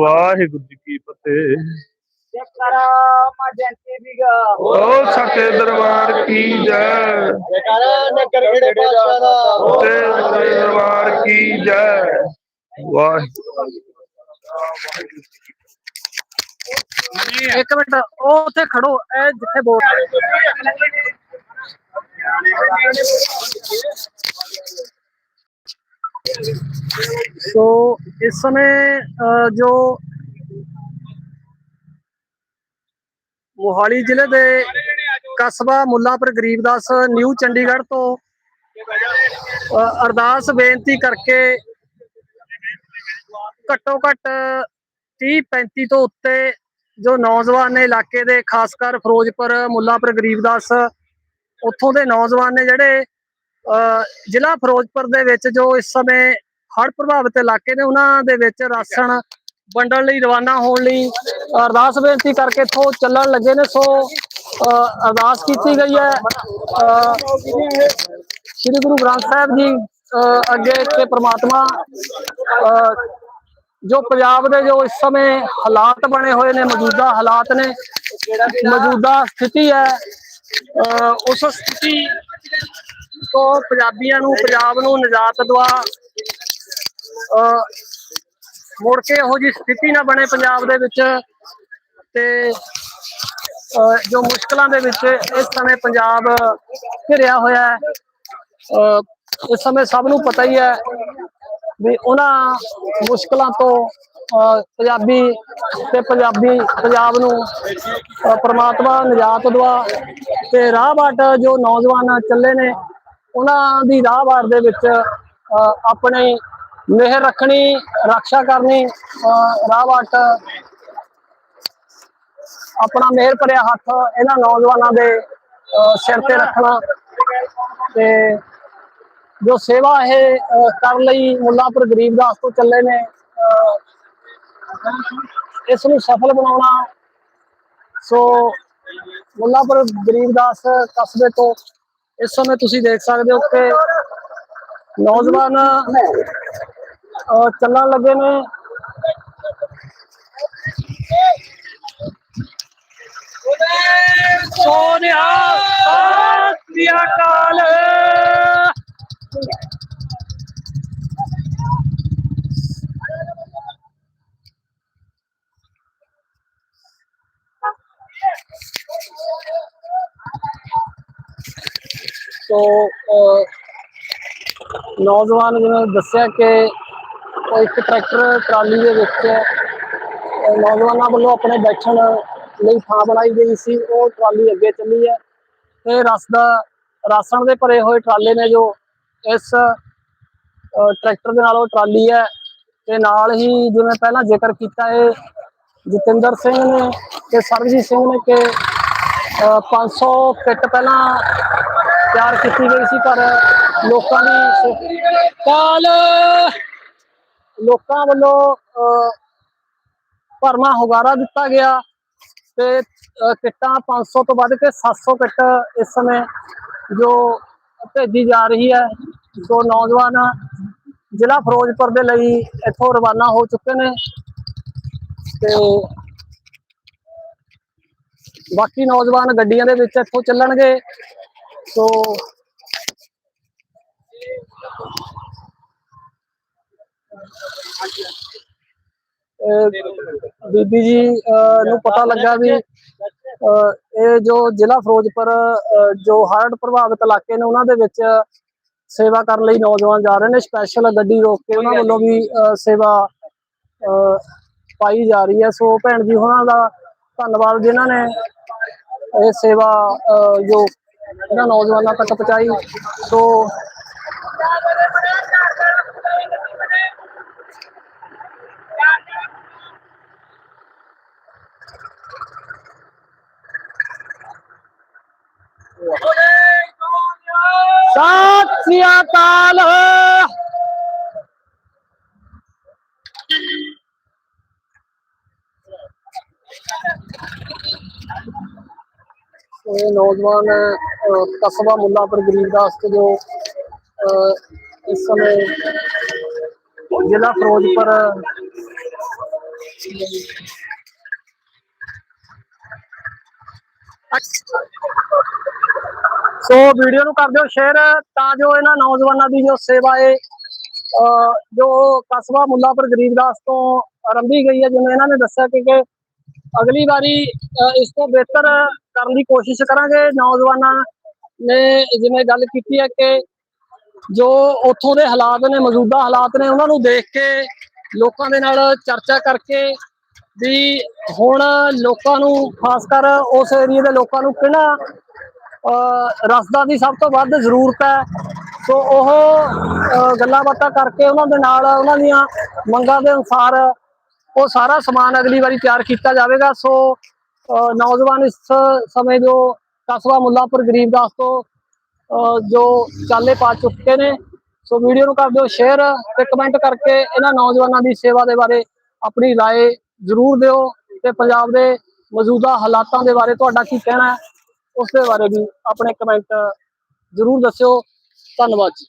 ਵਾਹਿਗੁਰੂ ਜੀ ਕੀ ਫਤਿਹ। ਓ ਸੱਚੇ ਦਰਬਾਰ ਕੀ ਜੈ ਤੇ ਦਰਬਾਰ ਕੀ ਜੈ ਵਾਹਿਗੁਰੂ ਇੱਕ ਮਿੰਟ ਉਹ ਉੱਥੇ ਖੜੋ ਇਹ ਜਿੱਥੇ ਬੋਲ ਸੋ ਇਸ ਸਮੇਂ ਅ, ਜੋ ਮੋਹਾਲੀ ਜ਼ਿਲ੍ਹੇ ਦੇ ਕਸਬਾ ਮੁੱਲਾਪੁਰ ਗਰੀਬਦਾਸ ਨਿਊ ਚੰਡੀਗੜ੍ਹ ਤੋਂ ਅਰਦਾਸ ਬੇਨਤੀ ਕਰਕੇ ਘੱਟੋ ਘੱਟ 30 35 ਤੋਂ ਉੱਤੇ ਜੋ ਨੌਜਵਾਨ ਨੇ ਇਲਾਕੇ ਦੇ ਖਾਸ ਕਰ ਫਿਰੋਜ਼ਪੁਰ ਮੁੱਲਾਪੁਰ ਗਰੀਬਦਾਸ ਉੱਥੋਂ ਦੇ ਨੌਜਵਾਨ ਨੇ ਜਿਹੜੇ ਅ, ਜ਼ਿਲ੍ਹਾ ਫਿਰੋਜ਼ਪੁਰ ਦੇ ਵਿੱਚ ਜੋ ਇਸ ਸਮੇਂ ਹੜ੍ਹ ਪ੍ਰਭਾਵਿਤ ਇਲਾਕੇ ਨੇ ਉਹਨਾਂ ਦੇ ਵਿੱਚ ਰਾਸ਼ਨ ਵੰਡਣ ਲਈ ਰਵਾਨਾ ਹੋਣ ਲਈ ਅਰਦਾਸ ਬੇਨਤੀ ਕਰਕੇ ਇੱਥੋਂ ਚੱਲਣ ਲੱਗੇ ਨੇ। ਸੋ ਅ, ਅਰਦਾਸ ਕੀਤੀ ਗਈ ਹੈ। ਸ੍ਰੀ ਗੁਰੂ ਗ੍ਰੰਥ ਸਾਹਿਬ ਜੀ ਅ, ਅੱਗੇ ਕਿ ਪ੍ਰਮਾਤਮਾ ਜੋ ਪੰਜਾਬ ਦੇ ਜੋ ਇਸ ਸਮੇਂ ਹਾਲਾਤ ਬਣੇ ਹੋਏ ਨੇ ਮੌਜੂਦਾ ਹਾਲਾਤ ਨੇ ਮੌਜੂਦਾ ਸਥਿਤੀ ਹੈ ਅਹ ਉਸ ਸਥਿਤੀ ਤੋਂ ਪੰਜਾਬੀਆਂ ਨੂੰ ਪੰਜਾਬ ਨੂੰ ਨਿਜਾਤ ਦਵਾ ਅਹ ਮੁੜ ਕੇ ਇਹੋ ਜੀ ਸਥਿਤੀ ਨਾ ਬਣੇ ਪੰਜਾਬ ਦੇ ਵਿੱਚ। ਤੇ ਜੋ ਮੁਸ਼ਕਲਾਂ ਦੇ ਵਿੱਚ ਇਸ ਸਮੇਂ ਪੰਜਾਬ ਘਿਰਿਆ ਹੋਇਆ ਹੈ ਇਸ ਸਮੇਂ ਸਭ ਨੂੰ ਪਤਾ ਹੀ ਹੈ ਵੀ ਉਹਨਾਂ ਮੁਸ਼ਕਲਾਂ ਤੋਂ ਪੰਜਾਬੀ ਤੇ ਪੰਜਾਬੀ, ਪੰਜਾਬ ਨੂੰ, ਅਹ, ਪ੍ਰਮਾਤਮਾ ਨਿਜਾਤ ਦਵਾ ਤੇ ਰਾਹ ਬਾਟ ਜੋ ਨੌਜਵਾਨ ਚੱਲੇ ਨੇ, ਉਹਨਾਂ ਦੀ ਰਾਹ ਬਾਟ ਦੇ ਵਿੱਚ ਆਪਣੇ ਮਿਹਰ ਰੱਖਣੀ ਰੱਖਿਆ ਕਰਨੀ ਅਹ ਰਾਹ ਬਾਟ ਆਪਣਾ ਮਿਹਰ ਭਰਿਆ ਹੱਥ ਇਹਨਾਂ ਨੌਜਵਾਨਾਂ ਦੇ ਅਹ ਸਿਰ ਤੇ ਰੱਖਣਾ। ਤੇ ਜੋ ਸੇਵਾ ਇਹ ਕਰਨ ਲਈ ਮੁੱਲਾਪੁਰ ਗਰੀਬਦਾਸ ਤੋਂ ਚੱਲੇ ਨੇ ਅਹ, ਇਸ ਨੂੰ ਸਫਲ ਬਣਾਉਣਾ। ਸੋ ਮੁੱਲਾਪੁਰ ਗਰੀਬ ਦਾਸ ਕਸਬੇ ਤੋਂ ਇਸ ਸਮੇਂ ਤੁਸੀਂ ਦੇਖ ਸਕਦੇ ਹੋ ਕਿ ਨੌਜਵਾਨ ਅਹ, ਚੱਲਣ ਲੱਗੇ ਨੇ ਸੋਨਿਆ ਸਤਿ ਸ੍ਰੀ ਅਕਾਲ ਸੋ ਅਹ, ਨੌਜਵਾਨ ਜਿਵੇਂ ਦੱਸਿਆ ਕਿ ਉਹ ਇੱਕ ਟਰੈਕਟਰ ਟਰਾਲੀ ਦੇ ਵਿੱਚ ਨੌਜਵਾਨਾਂ ਵੱਲੋਂ ਆਪਣੇ ਬੈਠਣ ਲਈ ਥਾਂ ਬਣਾਈ ਗਈ ਸੀ। ਉਹ ਟਰਾਲੀ ਅੱਗੇ ਚੱਲੀ ਹੈ ਤੇ ਰਸ ਦਾ, ਰਾਸਣ ਦੇ ਭਰੇ ਹੋਏ ਟਰਾਲੇ ਨੇ ਜੋ ਇਸ ਟਰੈਕਟਰ ਦੇ ਨਾਲ ਉਹ ਟਰਾਲੀ ਹੈ ਤੇ ਨਾਲ ਹੀ ਜਿਵੇਂ ਪਹਿਲਾਂ ਜ਼ਿਕਰ ਕੀਤਾ ਹੈ ਜਤਿੰਦਰ ਸਿੰਘ ਨੇ ਤੇ ਸਰਬਜੀਤ ਸਿੰਘ ਨੇ ਕਿ ਅਹ 500 ਕਿੱਟ ਪਹਿਲਾਂ ਤਿਆਰ ਕੀਤੀ ਗਈ ਸੀ, ਪਰ ਲੋਕਾਂ ਦੀ ਕਾਲ ਲੋਕਾਂ ਵੱਲੋਂ ਅਹ, ਭਰਮਾ ਹੁਗਾਰਾ ਦਿੱਤਾ ਗਿਆ ਤੇ ਅਹ, ਕਿੱਟਾਂ 500 ਤੋਂ ਵੱਧ ਕੇ 700 ਕਿੱਟ ਇਸ ਸਮੇਂ ਜੋ ਭੇਜੀ ਜਾ ਰਹੀ ਹੈ। ਜੋ ਨੌਜਵਾਨ ਜ਼ਿਲ੍ਹਾ ਫਿਰੋਜ਼ਪੁਰ ਦੇ ਲਈ ਇੱਥੋਂ ਰਵਾਨਾ ਹੋ ਚੁੱਕੇ ਨੇ ਤੇ ਬਾਕੀ ਨੌਜਵਾਨ ਗੱਡੀਆਂ ਦੇ ਵਿੱਚ ਇੱਥੋਂ ਚੱਲਣਗੇ। ਸੋ ਬੀਬੀ ਜੀ ਨੂੰ ਪਤਾ ਲੱਗਾ ਵੀ ਇਹ ਜੋ ਜ਼ਿਲ੍ਹਾ ਫਿਰੋਜ਼ਪੁਰ ਜੋ ਹੜ੍ਹ ਪ੍ਰਭਾਵਿਤ ਇਲਾਕੇ ਨੇ, ਉਹਨਾਂ ਦੇ ਵਿੱਚ ਸੇਵਾ ਕਰਨ ਲਈ ਨੌਜਵਾਨ ਜਾ ਰਹੇ ਨੇ। ਸਪੈਸ਼ਲ ਗੱਡੀ ਰੋਕ ਕੇ ਉਹਨਾਂ ਵੱਲੋਂ ਵੀ, ਅਹ ਸੇਵਾ ਪਾਈ ਜਾ ਰਹੀ ਹੈ। ਸੋ ਭੈਣ ਜੀ, ਉਹਨਾਂ ਦਾ ਧੰਨਵਾਦ ਜਿਨ੍ਹਾਂ ਨੇ। ਇਹ ਸੇਵਾ, ਅਹ ਜੋ ਇਹਨਾਂ ਨੌਜਵਾਨਾਂ ਤੱਕ ਪਹੁੰਚਾਈ। ਸੋ ਸਤਿ ਸ੍ਰੀ ਅਕਾਲ ਇਹ ਨੌਜਵਾਨ ਅਹ, ਕਸਬਾ ਮੁੱਲਾਪੁਰ ਗਰੀਬਦਾਸ ਤੋਂ ਜੋ ਅਹ, ਇਸ ਸਮੇਂ ਜ਼ਿਲ੍ਹਾ ਫਿਰੋਜ਼ਪੁਰ ਸੋ ਵੀਡੀਓ ਨੂੰ ਕਰ ਦਿਓ ਸ਼ੇਅਰ ਤਾਂ ਜੋ ਇਹਨਾਂ ਨੌਜਵਾਨਾਂ ਦੀ ਜੋ ਸੇਵਾ ਹੈ ਅਹ, ਜੋ ਕਸਬਾ ਮੁੱਲਾਪੁਰ ਗਰੀਬਦਾਸ ਤੋਂ ਆਰੰਭੀ ਗਈ ਹੈ ਜਿਵੇਂ ਇਹਨਾਂ ਨੇ ਦੱਸਿਆ ਕਿ ਅਗਲੀ ਵਾਰੀ ਇਸ ਤੋਂ ਬਿਹਤਰ ਕਰਨ ਦੀ ਕੋਸ਼ਿਸ਼ ਕਰਾਂਗੇ। ਨੌਜਵਾਨਾਂ ਨੇ ਜਿਵੇਂ ਗੱਲ ਕੀਤੀ ਹੈ ਕਿ ਜੋ ਉੱਥੋਂ ਦੇ ਹਾਲਾਤ ਨੇ ਮੌਜੂਦਾ ਹਾਲਾਤ ਨੇ ਉਹਨਾਂ ਨੂੰ ਦੇਖ ਕੇ ਲੋਕਾਂ ਦੇ ਨਾਲ ਚਰਚਾ ਕਰਕੇ ਵੀ ਹੁਣ ਲੋਕਾਂ ਨੂੰ ਖਾਸ ਕਰ ਉਸ ਏਰੀਆ ਦੇ ਲੋਕਾਂ ਨੂੰ ਕਿਹੜਾ ਰਸਦਾ ਦੀ ਸਭ ਤੋਂ ਵੱਧ ਜ਼ਰੂਰਤ ਹੈ ਸੋ ਉਹ ਅਹ ਗੱਲਾਂ ਬਾਤਾਂ ਕਰਕੇ ਉਹਨਾਂ ਦੇ ਨਾਲ ਉਹਨਾਂ ਦੀਆਂ ਮੰਗਾਂ ਦੇ ਅਨੁਸਾਰ ਉਹ ਸਾਰਾ ਸਮਾਨ ਅਗਲੀ ਵਾਰੀ ਤਿਆਰ ਕੀਤਾ ਜਾਵੇਗਾ ਸੋ ਅਹ ਨੌਜਵਾਨ ਇਸ ਸਮੇਂ ਜੋ ਕਸਬਾ ਮੁੱਲਾਪੁਰ ਗਰੀਬਦਾਸ ਤੋਂ ਅਹ ਜੋ ਚਾਲੇ ਪਾ ਚੁੱਕੇ ਨੇ ਸੋ ਵੀਡੀਓ ਨੂੰ ਕਰ ਦਿਓ ਸ਼ੇਅਰ ਤੇ ਕਮੈਂਟ ਕਰਕੇ ਇਹਨਾਂ ਨੌਜਵਾਨਾਂ ਦੀ ਸੇਵਾ ਦੇ ਬਾਰੇ ਆਪਣੀ رائے ਜ਼ਰੂਰ ਦਿਓ ਤੇ ਪੰਜਾਬ ਦੇ ਮੌਜੂਦਾ ਹਾਲਾਤਾਂ ਦੇ ਬਾਰੇ ਤੁਹਾਡਾ ਕੀ ਕਹਿਣਾ ਹੈ ਉਸ ਦੇ ਬਾਰੇ ਵੀ ਆਪਣੇ ਕਮੈਂਟ ਜ਼ਰੂਰ ਦੱਸਿਓ। ਧੰਨਵਾਦ ਜੀ।